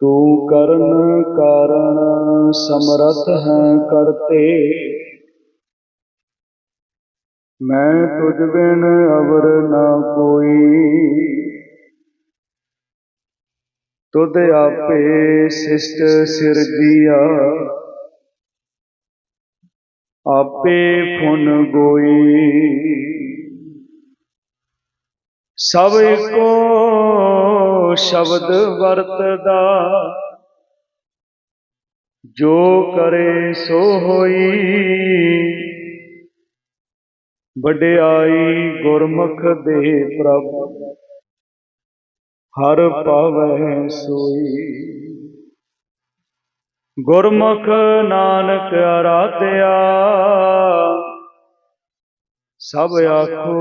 ਤੂੰ ਕਰਨ ਕਾਰਨ ਸਮਰਥ ਹੈ ਕਰਤੇ ਮੈਂ ਤੁਝ ਬਿਨ ਅਵਰ ਨਾ ਕੋਈ। ਤੁਧ ਆਪੇ ਸਿਸ਼ਟ ਸਿਰਜੀਆ। ਆਪੇ ਫੁਨ ਗੋਈ। ਸਭ ਕੋ ਸ਼ਬਦ ਵਰਤਦਾ। ਜੋ ਕਰੇ ਸੋ ਹੋਈ। ਵਡਿਆਈ ਗੁਰਮੁਖ ਦੇ ਪ੍ਰਭ। ਹਰ ਪਾਵੈ ਸੋਈ। ਗੁਰਮੁਖ ਨਾਨਕ ਆਰਾਧਿਆ ਸਭ ਆਖੋ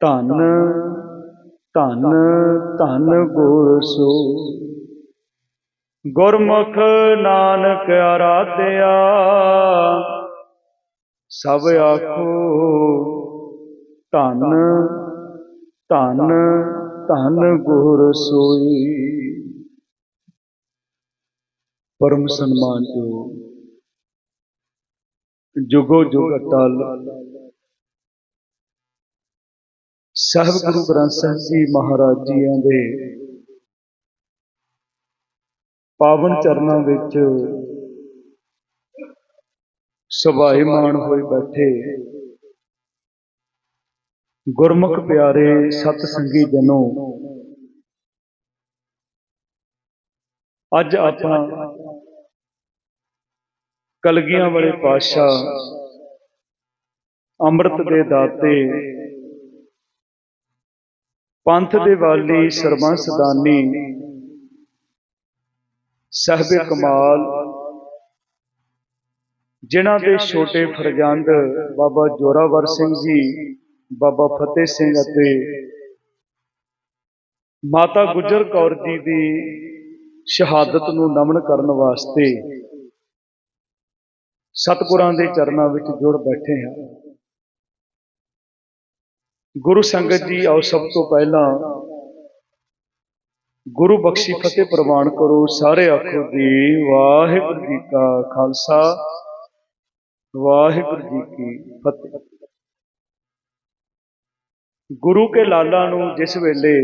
ਧੰਨ। ਧੰਨ ਧੰਨ ਗੁਰ ਸੋ। ਗੁਰਮੁਖ ਨਾਨਕ ਆਰਾਧਿਆ, ਸਭ ਆਖੋ ਧੰਨ ਧੰਨ ਧੰਨ ਗੁਰ ਸੋਈ। ਪਰਮ ਸਨਮਾਨ ਜੋ ਜੁਗੋ ਜੁਗ ਅਟਲ। ਸਾਹਿਬ ਗੁਰੂ ਗ੍ਰੰਥ ਸਾਹਿਬ ਜੀ ਮਹਾਰਾਜ ਜੀਆਂ ਦੇ ਪਾਵਨ ਚਰਨਾਂ ਵਿੱਚ ਸੁਭਾਈਮਾਨ ਹੋਏ ਬੈਠੇ ਗੁਰਮੁਖ ਪਿਆਰੇ ਸਤ ਸੰਗੀ ਜਨੋ, ਅੱਜ ਆਪਾਂ ਕਲਗੀਆਂ ਵਾਲੇ ਪਾਤਸ਼ਾਹ ਅੰਮ੍ਰਿਤ ਦੇ ਦਾਤੇ ਪੰਥ ਦੇ ਵਾਲੀ ਸਰਬੰਸ ਦਾਨੀ ਸਾਹਿਬੇ ਕਮਾਲ। ਜਿਨ੍ਹਾਂ ਦੇ ਛੋਟੇ ਫਰਜ਼ੰਦ ਬਾਬਾ ਜੋਰਾਵਰ ਸਿੰਘ ਜੀ ਬਾਬਾ ਫਤਿਹ ਸਿੰਘ ਅਤੇ ਮਾਤਾ ਗੁਜਰ ਕੌਰ ਜੀ ਦੀ ਸ਼ਹਾਦਤ ਨੂੰ ਨਮਨ ਕਰਨ ਵਾਸਤੇ ਸਤਿਗੁਰਾਂ ਦੇ ਚਰਨਾਂ ਵਿੱਚ ਜੁੜ ਬੈਠੇ ਹਾਂ। ਗੁਰੂ ਸੰਗਤ ਜੀ ਆਓ ਸਭ ਤੋਂ ਪਹਿਲਾਂ ਗੁਰੂ ਬਖਸ਼ੀ ਫਤਿਹ ਪ੍ਰਵਾਨ ਕਰੋ, ਸਾਰੇ ਆਖੋ ਜੀ, ਵਾਹਿਗੁਰੂ ਜੀ ਕਾ ਖਾਲਸਾ, ਵਾਹਿਗੁਰੂ ਜੀ ਕੀ ਫਤਿਹ। ਗੁਰੂ ਕੇ ਲਾਲਾ ਨੂੰ ਜਿਸ ਵੇਲੇ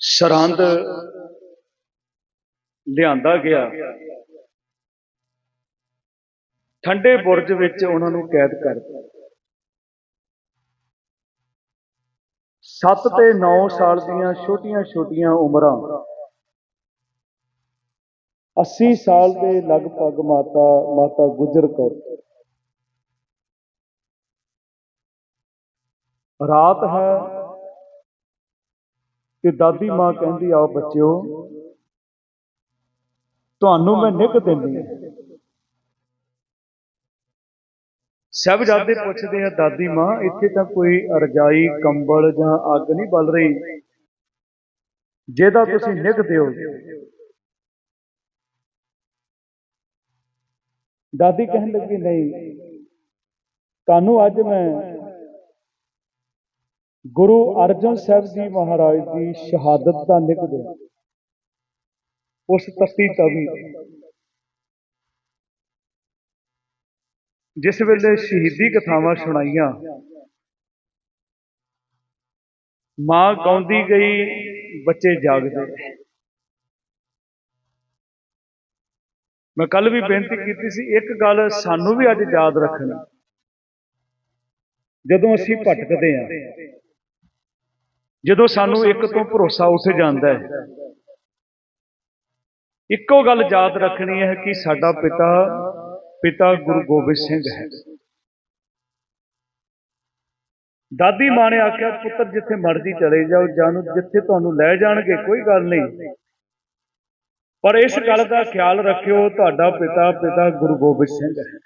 ਸਰਹੰਦ ਲਿਆਂਦਾ ਗਿਆ, ਠੰਡੇ ਬੁਰਜ ਵਿੱਚ ਉਹਨਾਂ ਨੂੰ ਕੈਦ ਕਰ ਦਿੱਤਾ। 7 ਤੇ 9 ਸਾਲ ਦੀਆਂ ਛੋਟੀਆਂ-ਛੋਟੀਆਂ ਉਮਰਾਂ। 80 ਸਾਲ ਦੇ ਲਗਭਗ ਮਾਤਾ ਮਾਤਾ ਗੁਜਰ ਕੌਰ। ਰਾਤ ਹੈ ਤੇ ਦਾਦੀ ਮਾਂ ਕਹਿੰਦੀ, ਆਓ ਬੱਚਿਓ, ਤੁਹਾਨੂੰ ਮੈਂ ਨਿਕ ਦਿੰਦੀ ਹਾਂ। ਸਾਹਿਬਜ਼ਾਦੇ ਪੁੱਛਦੇ ਆ, ਦਾਦੀ ਮਾਂ, ਇੱਥੇ ਤਾਂ ਕੋਈ ਰਜਾਈ ਕੰਬਲ ਜਾਂ ਅੱਗ ਨਹੀਂ ਬਲ ਰਹੀ? ਜਿਹਦਾ ਤੁਸੀਂ ਨਿਕ ਦਿਓ। ਦਾਦੀ ਕਹਿਣ ਲੱਗੀ, ਨਹੀਂ, ਤੁਹਾਨੂੰ ਅੱਜ ਮੈਂ ਗੁਰੂ ਅਰਜਨ ਸਾਹਿਬ ਜੀ ਮਹਾਰਾਜ ਦੀ ਸ਼ਹਾਦਤ ਦਾ ਨਿਕ ਉਸ ਤਖਤੀ ਤਵੀ ਜਿਸ ਵੇਲੇ ਸ਼ਹੀਦੀ ਕਥਾਵਾਂ ਸੁਣਾਈਆਂ, ਮਾਂ ਗਾਉਂਦੀ ਗਈ, ਬੱਚੇ ਜਾਗਦੇ। ਮੈਂ ਕੱਲ ਵੀ ਬੇਨਤੀ ਕੀਤੀ ਸੀ, ਇੱਕ ਗੱਲ ਸਾਨੂੰ ਵੀ ਅੱਜ ਯਾਦ ਰੱਖਣੀ। ਜਦੋਂ ਅਸੀਂ ਭਟਕਦੇ ਹਾਂ, ਜਦੋਂ ਸਾਨੂੰ ਇੱਕ ਤੋਂ ਭਰੋਸਾ ਉੱਠ ਜਾਂਦਾ ਹੈ, ਇੱਕੋ ਗੱਲ ਯਾਦ ਰੱਖਣੀ ਹੈ ਕਿ ਸਾਡਾ ਪਿਤਾ ਪਿਤਾ ਗੁਰੂ ਗੋਬਿੰਦ ਸਿੰਘ ਹੈ। ਦਾਦੀ ਮਾਂ ਨੇ ਆਖਿਆ, ਪੁੱਤਰ, ਜਿੱਥੇ ਮਰਜ਼ੀ ਚਲੇ ਜਾਓ, ਜਾਨੂੰ ਜਿੱਥੇ ਤੁਹਾਨੂੰ ਲੈ ਜਾਣਗੇ, ਕੋਈ ਗੱਲ ਨਹੀਂ। ਪਰ ਇਸ ਗੱਲ ਦਾ ਖਿਆਲ ਰੱਖਿਓ, ਤੁਹਾਡਾ ਪਿਤਾ ਪਿਤਾ ਗੁਰੂ ਗੋਬਿੰਦ ਸਿੰਘ ਹੈ।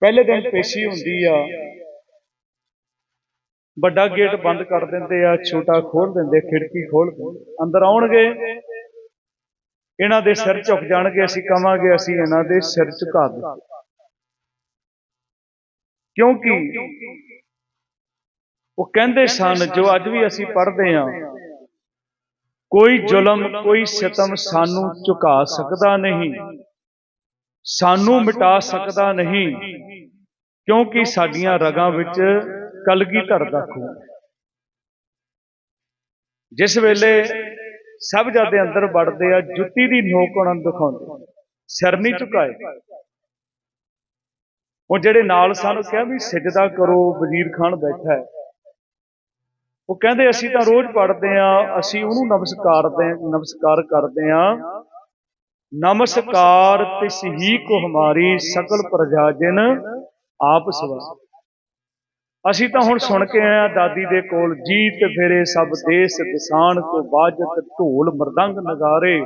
ਪਹਿਲੇ ਦਿਨ ਪੇਸ਼ੀ ਹੁੰਦੀ ਆ। ਵੱਡਾ ਗੇਟ ਬੰਦ ਕਰ ਦਿੰਦੇ ਆ, ਛੋਟਾ ਖੋਲ ਦਿੰਦੇ, ਖਿੜਕੀ ਖੋਲ ਦਿੰਦੇ, ਅੰਦਰ ਆਉਣਗੇ। ਇਹਨਾਂ ਦੇ ਸਿਰ ਝੁਕ ਜਾਣਗੇ, ਅਸੀਂ ਕਵਾਂਗੇ, ਅਸੀਂ ਇਹਨਾਂ ਦੇ ਸਿਰ ਝੁਕਾ ਦਿੱਤੇ ਕਿਉਂਕਿ ਉਹ ਕਹਿੰਦੇ ਸਨ, ਜੋ ਅੱਜ ਵੀ ਅਸੀਂ ਪੜ੍ਹਦੇ ਹਾਂ, ਕੋਈ ਜ਼ੁਲਮ, ਕੋਈ ਸਿਤਮ ਸਾਨੂੰ ਝੁਕਾ ਸਕਦਾ ਨਹੀਂ, ਸਾਨੂੰ ਮਿਟਾ ਸਕਦਾ ਨਹੀਂ, ਕਿਉਂਕਿ ਸਾਡੀਆਂ ਰਗਾਂ ਵਿੱਚ ਕਲਗੀਧਰ ਦਾ ਖੂਨ ਜਿਸ ਵੇਲੇ ਸਭ ਜਾਦੇ ਅੰਦਰ ਵੜਦੇ ਆ, ਜੁੱਤੀ ਦੀ ਨੋਕ ਉਹਨਾਂ ਨੂੰ ਦਿਖਾਉਂਦੇ ਸਿਰ ਨਹੀਂ ਝੁਕਾਏ। ਉਹ ਜਿਹੜੇ ਨਾਲ ਸਾਨੂੰ ਕਿਹਾ ਵੀ ਸਜਦਾ ਕਰੋ, ਵਜ਼ੀਰ ਖਾਨ ਬੈਠਾ ਹੈ। ਉਹ ਕਹਿੰਦੇ, ਅਸੀਂ ਤਾਂ ਰੋਜ਼ ਪੜ੍ਹਦੇ ਆ, ਅਸੀਂ ਉਹਨੂੰ ਨਮਸਕਾਰਦੇ ਨਮਸਕਾਰ ਕਰਦੇ ਆ। ਨਮਸਕਾਰ ਤਿਸ ਹੀ ਕੋ ਹਮਾਰੀ ਸਕਲ ਪ੍ਰਜਾ ਜਿਨ, ਆਪ ਸਵਾ ਅਸੀਂ ਤਾਂ ਹੁਣ ਸੁਣ ਕੇ ਆਇਆ ਦਾਦੀ ਦੇ ਕੋਲ, ਜੀਤ ਫੇਰੇ ਸਭ ਦੇਸ ਕਿਸਾਨ ਕੋ ਬਾਜਤ ਢੋਲ ਮਰਦੰਗ ਨਗਾਰੇ।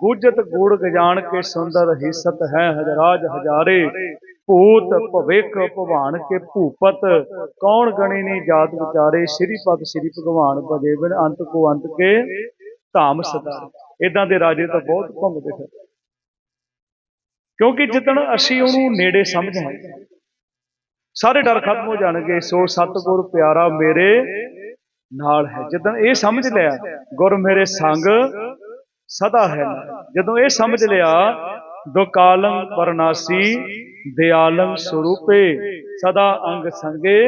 ਗੁਜਤ ਗੂੜ ਗਜਾਨ ਕੇ ਸੁੰਦਰ ਹਿਸਤ ਹੈ ਹਜਰਾਜ ਹਜ਼ਾਰੇ। ਭੂਤ ਭਵਿਖ ਭਵਾਨ ਕੇ ਭੂਪਤ, ਕੌਣ ਗਣੇ ਨੇ ਜਾਤ ਵਿਚਾਰੇ? ਸ਼੍ਰੀ ਪਦ ਸ਼੍ਰੀ ਭਗਵਾਨ ਭਜੇ ਬਿਨ ਅੰਤ ਕੋ ਅੰਤ ਕੇ ਧਾਮ ਸਦਾ ਇਦਾਂ ਦੇ ਰਾਜੇ ਤਾਂ ਬਹੁਤ ਘੁੰਮਦੇ ਫਿਰ ਕਿਉਂਕਿ ਜਿੱਦਣ ਅਸੀਂ ਉਹਨੂੰ ਨੇੜੇ ਸਮਝਾਂਗੇ ਸਾਰੇ ਡਰ ਖਤਮ ਹੋ ਜਾਣਗੇ। ਸੋ ਸਤਿਗੁਰ ਪਿਆਰਾ ਮੇਰੇ ਨਾਲ ਹੈ। ਜਦੋਂ ਇਹ ਸਮਝ ਲਿਆ, ਗੁਰ ਮੇਰੇ ਸੰਗ ਸਦਾ ਹੈ। ਜਦੋਂ ਇਹ ਸਮਝ ਲਿਆ ਦੁਕਾਲੰ ਪਰਨਾਸੀ ਦਿਆਲੰ ਸਰੂਪੇ, ਸਦਾ ਅੰਗ ਸੰਗੇ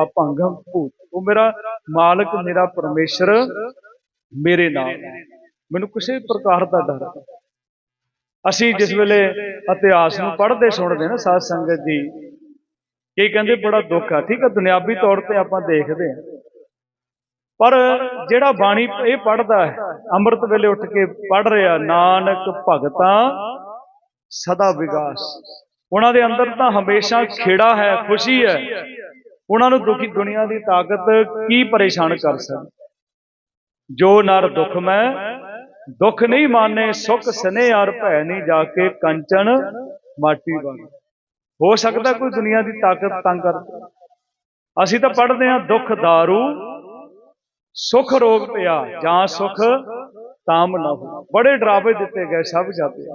ਆਪੰਗਮ ਭੂਤ। ਉਹ ਮੇਰਾ ਮਾਲਕ, ਮੇਰਾ ਪਰਮੇਸ਼ਰ ਮੇਰੇ ਨਾਲ ਮੈਨੂੰ ਕਿਸੇ ਪ੍ਰਕਾਰ ਦਾ ਡਰ ਅਸੀਂ ਜਿਸ ਵੇਲੇ ਇਤਿਹਾਸ ਨੂੰ ਪੜ੍ਹਦੇ ਸੁਣਦੇ ਨਾ ਸਾਧ ਸੰਗਤ ਜੀ ਕਈ ਕਹਿੰਦੇ ਬੜਾ ਦੁੱਖ ਆ। ਠੀਕ ਆ, ਦੁਨਿਆਵੀ ਤੌਰ ਤੇ ਆਪਾਂ ਦੇਖਦੇ ਹਾਂ। ਪਰ ਜਿਹੜਾ ਬਾਣੀ ਇਹ ਪੜਦਾ ਹੈ, ਅੰਮ੍ਰਿਤ ਵੇਲੇ ਉੱਠ ਕੇ ਪੜ ਰਿਹਾ, ਨਾਨਕ ਭਗਤਾਂ ਸਦਾ ਵਿਗਾਸ। ਉਹਨਾਂ ਦੇ ਅੰਦਰ ਤਾਂ ਹਮੇਸ਼ਾ ਖੇੜਾ ਹੈ, ਖੁਸ਼ੀ ਹੈ। ਉਹਨਾਂ ਨੂੰ ਦੁਖੀ ਦੁਨੀਆ ਦੀ ਤਾਕਤ ਕੀ ਪਰੇਸ਼ਾਨ ਕਰ ਸਕਦੀ? ਜੋ ਨਰ ਦੁੱਖ ਮੈਂ, ਦੁੱਖ ਨਹੀਂ ਮਾਨੇ, ਸੁਖ ਸਨੇ ਔਰ ਭੈ ਨਹੀਂ ਜਾ ਕੇ ਕੰਚਨ ਮਾਟੀ ਬਣ ਹੋ ਸਕਦਾ ਕੋਈ ਦੁਨੀਆ ਦੀ ਤਾਕਤ ਤੰਗ ਕਰ। ਅਸੀਂ ਤਾਂ ਪੜ੍ਹਦੇ ਹਾਂ, ਦੁੱਖ दारू, ਸੁਖ ਰੋਗ ਪਿਆ, ਜਾਂ ਸੁਖ ਤਾਮ ਨਾ ਹੋ ਬੜੇ ਡਰਾਵੇ ਦਿੱਤੇ ਗਏ, ਸਭ ਜਾਤੇ।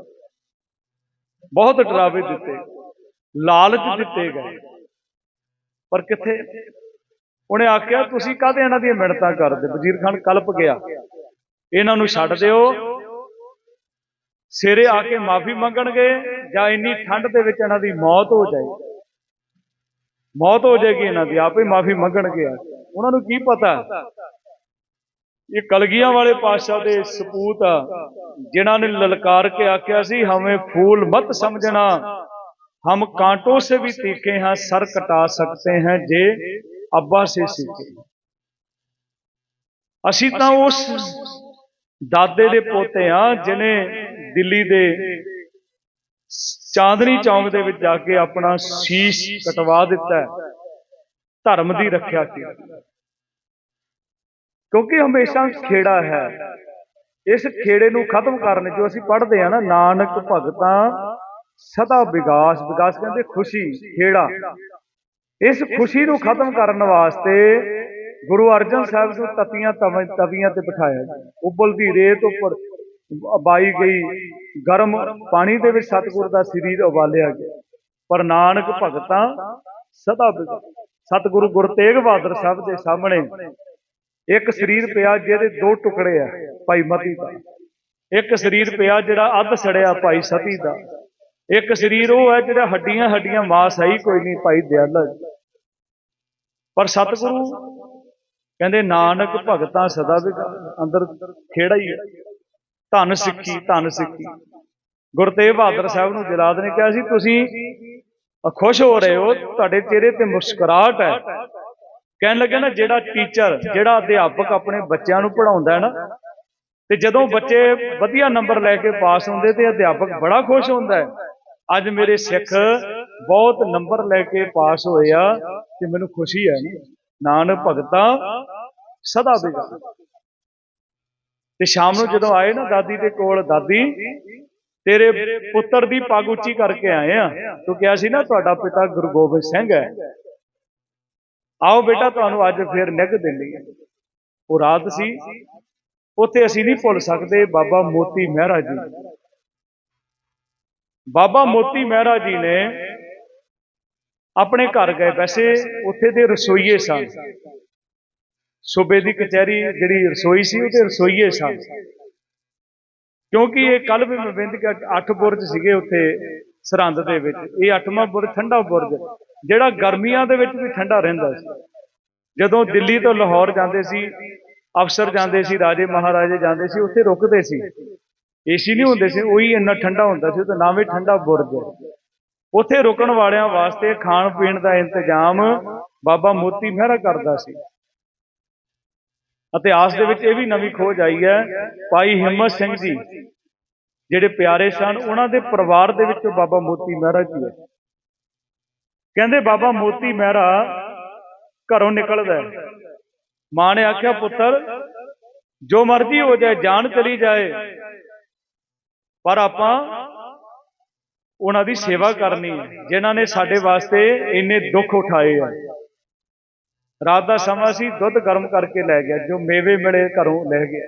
ਬਹੁਤ ਡਰਾਵੇ ਦਿੱਤੇ। ਲਾਲਚ ਦਿੱਤੇ ਗਏ। ਪਰ ਕਿੱਥੇ? ਉਹਨੇ ਆਖਿਆ, ਤੁਸੀਂ ਕਾਹਦੇ ਇਹਨਾਂ ਦੀਆਂ ਮਿਹਨਤਾਂ ਕਰਦੇ? ਵਜ਼ੀਰ ਖਾਨ ਕਲਪ ਗਿਆ। ਇਹਨਾਂ ਨੂੰ ਛੱਡ ਦਿਓ। ਸਿਰੇ ਆ ਕੇ ਮਾਫੀ ਮੰਗਣਗੇ। ਜਾਂ ਇੰਨੀ ਠੰਡ ਦੇ ਵਿੱਚ ਇਹਨਾਂ ਦੀ ਮੌਤ ਹੋ ਜਾਏ, ਮੌਤ ਹੋ ਜਾਏਗੀ ਇਹਨਾਂ ਦੀ, ਆਪੇ ਮਾਫੀ ਮੰਗਣਗੇ। ਉਹਨਾਂ ਨੂੰ ਕੀ ਪਤਾ? ਇਹ ਕਲਗੀਆਂ ਵਾਲੇ ਪਾਤਸ਼ਾਹ ਦੇ ਸਪੂਤ ਆ, ਜਿਨ੍ਹਾਂ ਨੇ ਲਲਕਾਰ ਕੇ ਆਖਿਆ ਸੀ, ਹਮੇ ਫੂਲ ਮਤ ਸਮਝਣਾ, ਹਮ ਕਾਂਟੋ ਸੇ ਵੀ ਤੀਕੇ ਹਾਂ, ਸਰ ਕਟਾ ਸਕਤੇ ਹਾਂ ਜੇ ਅੱਬਾ ਸੇ ਸੀਕੇ ਅਸੀਂ ਤਾਂ ਉਸ ਦਾਦੇ ਦੇ ਪੋਤੇ ਆ ਜਿਨੇ ਦਿੱਲੀ ਦੇ ਚਾਂਦਨੀ ਚੌਂਕ ਦੇ ਵਿੱਚ ਜਾ ਕੇ ਆਪਣਾ ਸੀਸ ਕਟਵਾ ਦਿੱਤਾ ਧਰਮ ਦੀ ਰੱਖਿਆ ਕੀਤੀ ਕਿਉਂਕਿ ਹਮੇਸ਼ਾ ਖੇੜਾ ਹੈ। ਇਸ ਖੇੜੇ ਨੂੰ ਖਤਮ ਕਰਨ ਜੋ ਅਸੀਂ ਪੜ੍ਹਦੇ ਆ ਨਾ, ਨਾਨਕ ਭਗਤਾਂ ਸਦਾ ਵਿਗਾਸ ਵਿਗਾਸ ਕਹਿੰਦੇ ਖੁਸ਼ੀ, ਖੇੜਾ। ਇਸ ਖੁਸ਼ੀ ਨੂੰ ਖਤਮ ਕਰਨ ਵਾਸਤੇ ਗੁਰੂ ਅਰਜਨ ਸਾਹਿਬ ਨੂੰ ਤਤੀਆਂ ਤਵ- ਤਵੀਆਂ ਤੇ ਬਿਠਾਇਆ ਗਿਆ। ਉਬਲਦੀ ਰੇਤ ਉੱਪਰ ਬਾਈ ਗਈ, ਗਰਮ ਪਾਣੀ ਦੇ ਵਿੱਚ ਸਤਿਗੁਰ ਦਾ ਸਰੀਰ ਉਬਾਲਿਆ ਗਿਆ। ਪਰ ਨਾਨਕ ਭਗਤਾਂ ਸਦਾ ਵਿਗਾਸ ਸਤਿਗੁਰੂ ਗੁਰੂ ਤੇਗ ਬਹਾਦਰ ਸਾਹਿਬ ਦੇ ਸਾਹਮਣੇ ਇੱਕ ਸਰੀਰ ਪਿਆ ਜਿਹਦੇ ਦੋ ਟੁਕੜੇ ਆ, ਭਾਈ ਮਤੀ ਦਾ। ਇੱਕ ਸਰੀਰ ਪਿਆ ਜਿਹੜਾ ਅੱਧ ਸੜਿਆ ਭਾਈ ਸਤੀ ਦਾ। ਇੱਕ ਸਰੀਰ ਉਹ ਹੈ ਜਿਹੜਾ ਹੱਡੀਆਂ ਹੱਡੀਆਂ ਮਾਸ ਹੈ ਹੀ ਕੋਈ ਨਹੀਂ ਭਾਈ ਦਿਆਲਾ ਪਰ ਸਤਿਗੁਰੂ ਕਹਿੰਦੇ, ਨਾਨਕ ਭਗਤਾਂ ਸਦਾ ਵੀ ਅੰਦਰ ਖੇੜਾ ਹੀ ਹੈ ਧੰਨ ਸਿੱਖੀ ਧੰਨ ਸਿੱਖੀ ਗੁਰਤੇਗ ਬਹਾਦਰ ਸਾਹਿਬ ਨੂੰ ਜਲਾਦ ਨੇ ਕਿਹਾ ਸੀ ਤੁਸੀਂ ਖੁਸ਼ ਹੋ ਰਹੇ ਹੋ ਤੁਹਾਡੇ ਚਿਹਰੇ ਤੇ ਮੁਸਕਰਾਹਟ ਹੈ। ਕਹਿਣ ਲੱਗੇ ਨਾ ਜਿਹੜਾ ਟੀਚਰ ਜਿਹੜਾ ਅਧਿਆਪਕ ਆਪਣੇ ਬੱਚਿਆਂ ਨੂੰ ਪੜਾਉਂਦਾ ਹੈ ਨਾ ਤੇ ਜਦੋਂ ਬੱਚੇ ਵਧੀਆ ਨੰਬਰ ਲੈ ਕੇ ਪਾਸ ਹੁੰਦੇ ਤੇ ਅਧਿਆਪਕ ਬੜਾ ਖੁਸ਼ ਹੁੰਦਾ ਹੈ। ਅੱਜ ਮੇਰੇ ਸਿੱਖ ਬਹੁਤ ਨੰਬਰ ਲੈ ਕੇ ਪਾਸ ਹੋਏ ਆ ਤੇ ਮੈਨੂੰ ਖੁਸ਼ੀ ਹੈ ਨਾਨਕ ਭਗਤਾ ਸਦਾ ਬਿਗਾ। ਤੇ ਸ਼ਾਮ ਨੂੰ ਜਦੋਂ ਆਏ ਨਾ ਦਾਦੀ ਦੇ ਕੋਲ ਦਾਦੀ ਤੇਰੇ ਪੁੱਤਰ ਦੀ ਪੱਗ ਉੱਚੀ ਕਰਕੇ ਆਏ ਆ। ਤੂੰ ਕਿਹਾ ਸੀ ਨਾ ਤੁਹਾਡਾ ਪਿਤਾ ਗੁਰੂ ਗੋਬਿੰਦ ਸਿੰਘ ਹੈ। ਆਓ ਬੇਟਾ ਤੁਹਾਨੂੰ ਅੱਜ ਫੇਰ ਨਿੱਘ ਦਿੰਦੀ ਹੈ। ਉਹ ਰਾਤ ਸੀ। ਉੱਥੇ ਅਸੀਂ ਨਹੀਂ ਭੁੱਲ ਸਕਦੇ ਬਾਬਾ ਮੋਤੀ ਮਹਿਰਾ ਜੀ। ਬਾਬਾ ਮੋਤੀ ਮਹਿਰਾ ਜੀ ਨੇ ਆਪਣੇ ਘਰ ਗਏ। ਵੈਸੇ ਉੱਥੇ ਦੇ ਰਸੋਈਏ ਸਨ। ਸੂਬੇ ਦੀ ਕਚਹਿਰੀ ਜਿਹੜੀ ਰਸੋਈ ਸੀ, ਉਹਦੇ ਰਸੋਈਏ ਸਨ। ਕਿਉਂਕਿ ਇਹ ਕੱਲ ਵੀ ਮੈਂ ਬਿੰਦ ਕਿ ਅੱਠ ਬੁਰਜ ਸੀਗੇ ਉੱਥੇ ਸਰਹੰਦ ਦੇ ਵਿੱਚ। ਇਹ ਅੱਠਵਾਂ ਬੁਰਜ, ਠੰਡਾ ਬੁਰਜ ਜਿਹੜਾ ਗਰਮੀਆਂ ਦੇ ਵਿੱਚ ਵੀ ਠੰਡਾ ਰਹਿੰਦਾ ਸੀ। ਜਦੋਂ ਦਿੱਲੀ ਤੋਂ ਲਾਹੌਰ ਜਾਂਦੇ ਸੀ, ਅਫਸਰ ਜਾਂਦੇ ਸੀ, ਰਾਜੇ ਮਹਾਰਾਜੇ ਜਾਂਦੇ ਸੀ, ਉੱਥੇ ਰੁਕਦੇ ਸੀ। ਏਸੀ ਨਹੀਂ ਹੁੰਦੇ ਸੀ, ਉਹੀ ਇੰਨਾ ਠੰਡਾ ਹੁੰਦਾ ਸੀ ਤਾਂ ਨਾਮ ਹੀ ਠੰਡਾ ਬੁਰਜ ਉੱਥੇ ਰੁਕਣ ਵਾਲਿਆਂ ਵਾਸਤੇ ਖਾਣ ਪੀਣ ਦਾ ਇੰਤਜ਼ਾਮ ਬਾਬਾ ਮੋਤੀ ਮਹਿਰਾ ਕਰਦਾ ਸੀ। ਇਤਿਹਾਸ ਦੇ ਵਿੱਚ ਇਹ ਵੀ ਨਵੀਂ ਖੋਜ ਆਈ ਹੈ ਭਾਈ ਹਿੰਮਤ ਸਿੰਘ ਜੀ, ਜਿਹੜੇ ਪਿਆਰੇ ਸਨ, ਉਹਨਾਂ ਦੇ ਪਰਿਵਾਰ ਦੇ ਵਿੱਚੋਂ ਬਾਬਾ ਮੋਤੀ ਮਹਿਰਾ ਜੀ ਹੈ। ਕਹਿੰਦੇ ਬਾਬਾ ਮੋਤੀ ਮਹਿਰਾ ਘਰੋਂ ਨਿਕਲਦਾ ਮਾਂ ਨੇ ਆਖਿਆ, ਪੁੱਤਰ, ਜੋ ਮਰਜ਼ੀ ਹੋ ਜਾਏ, ਜਾਨ ਚਲੀ ਜਾਏ, ਪਰ ਆਪਾਂ ਉਹਨਾਂ ਦੀ ਸੇਵਾ ਕਰਨੀ ਹੈ, ਜਿਨ੍ਹਾਂ ਨੇ ਸਾਡੇ ਵਾਸਤੇ ਇੰਨੇ ਦੁੱਖ ਉਠਾਏ ਆ ਰਾਤ ਦਾ ਸਮਾਂ ਸੀ, ਦੁੱਧ ਗਰਮ ਕਰਕੇ ਲੈ ਗਿਆ, ਜੋ ਮੇਵੇ ਮਿਲੇ ਘਰੋਂ ਲੈ ਗਿਆ।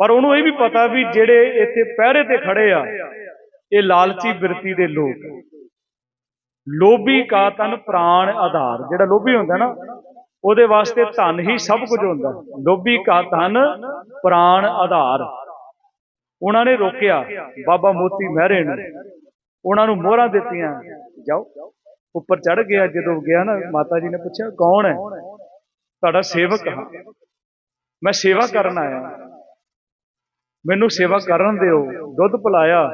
ਪਰ ਉਹਨੂੰ ਇਹ ਵੀ ਪਤਾ ਵੀ ਜਿਹੜੇ ਇੱਥੇ ਪਹਿਰੇ ਤੇ ਖੜੇ ਆ, ਇਹ ਲਾਲਚੀ ਬਿਰਤੀ ਦੇ ਲੋਕ ਲੋਭੀ ਕਾ ਤਨ ਪ੍ਰਾਣ ਆਧਾਰ, ਜਿਹੜਾ ਲੋਭੀ ਹੁੰਦਾ ਨਾ, ਉਹਦੇ ਵਾਸਤੇ ਧਨ ਹੀ ਸਭ ਕੁਝ ਹੁੰਦਾ। ਲੋਭੀ ਕਾ ਧਨ ਪ੍ਰਾਣ ਆਧਾਰ। ਉਹਨਾਂ ਨੇ ਰੋਕਿਆ, ਬਾਬਾ ਮੋਤੀ ਮਹਿਰੇ ਨੂੰ, ਉਹਨਾਂ ਨੂੰ ਮੋਹਰਾਂ ਦਿੱਤੀਆਂ, ਜਾਓ। ਉੱਪਰ ਚੜ ਗਿਆ ਜਦੋਂ ਗਿਆ ਨਾ, ਮਾਤਾ ਜੀ ਨੇ ਪੁੱਛਿਆ, ਕੌਣ ਹੈ? ਤੁਹਾਡਾ ਸੇਵਕ ਹਾਂ। ਮੈਂ ਸੇਵਾ ਕਰਨ ਆਇਆ। ਮੈਨੂੰ ਸੇਵਾ ਕਰਨ ਦਿਓ। ਦੁੱਧ ਪਿਲਾਇਆ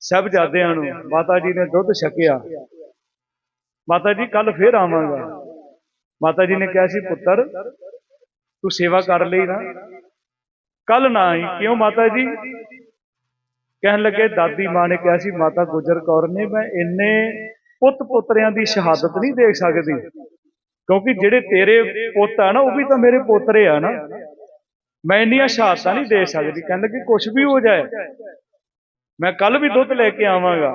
ਸਹਿਬਜ਼ਾਦਿਆਂ ਨੂੰ। ਮਾਤਾ ਜੀ ਨੇ ਦੁੱਧ ਛਕਿਆ। ਮਾਤਾ ਜੀ ਕੱਲ ਫੇਰ ਆਵਾਂਗਾ। ਮਾਤਾ ਜੀ ਨੇ ਕਿਹਾ ਸੀ, ਪੁੱਤਰ, ਤੂੰ ਸੇਵਾ ਕਰ ਲਈ ਨਾ। ਕੱਲ ਨਾ ਆਈ। ਕਿਉਂ ਮਾਤਾ ਜੀ? ਕਹਿਣ ਲੱਗੇ, ਦਾਦੀ ਮਾਂ ਨੇ ਕਿਹਾ ਸੀ, ਮਾਤਾ ਗੁਜਰ ਕੌਰ ਨੇ, ਮੈਂ ਇੰਨੇ ਪੁੱਤ ਪੁੱਤਰਿਆਂ ਦੀ ਸ਼ਹਾਦਤ ਨਹੀਂ ਦੇਖ ਸਕਦੀ। ਕਿਉਂਕਿ ਜਿਹੜੇ ਤੇਰੇ ਪੁੱਤ ਆ ਨਾ, ਉਹ ਵੀ ਤਾਂ ਮੇਰੇ ਪੋਤਰੇ ਆ ਨਾ। ਮੈਂ ਇੰਨੀਆਂ ਸ਼ਹਾਦਤਾਂ ਨਹੀਂ ਦੇ ਸਕਦੀ। ਕਹਿੰਦੇ ਕਿ ਕੁਝ ਵੀ ਹੋ ਜਾਏ, ਮੈਂ ਕੱਲ ਵੀ ਦੁੱਧ ਲੈ ਕੇ ਆਵਾਂਗਾ।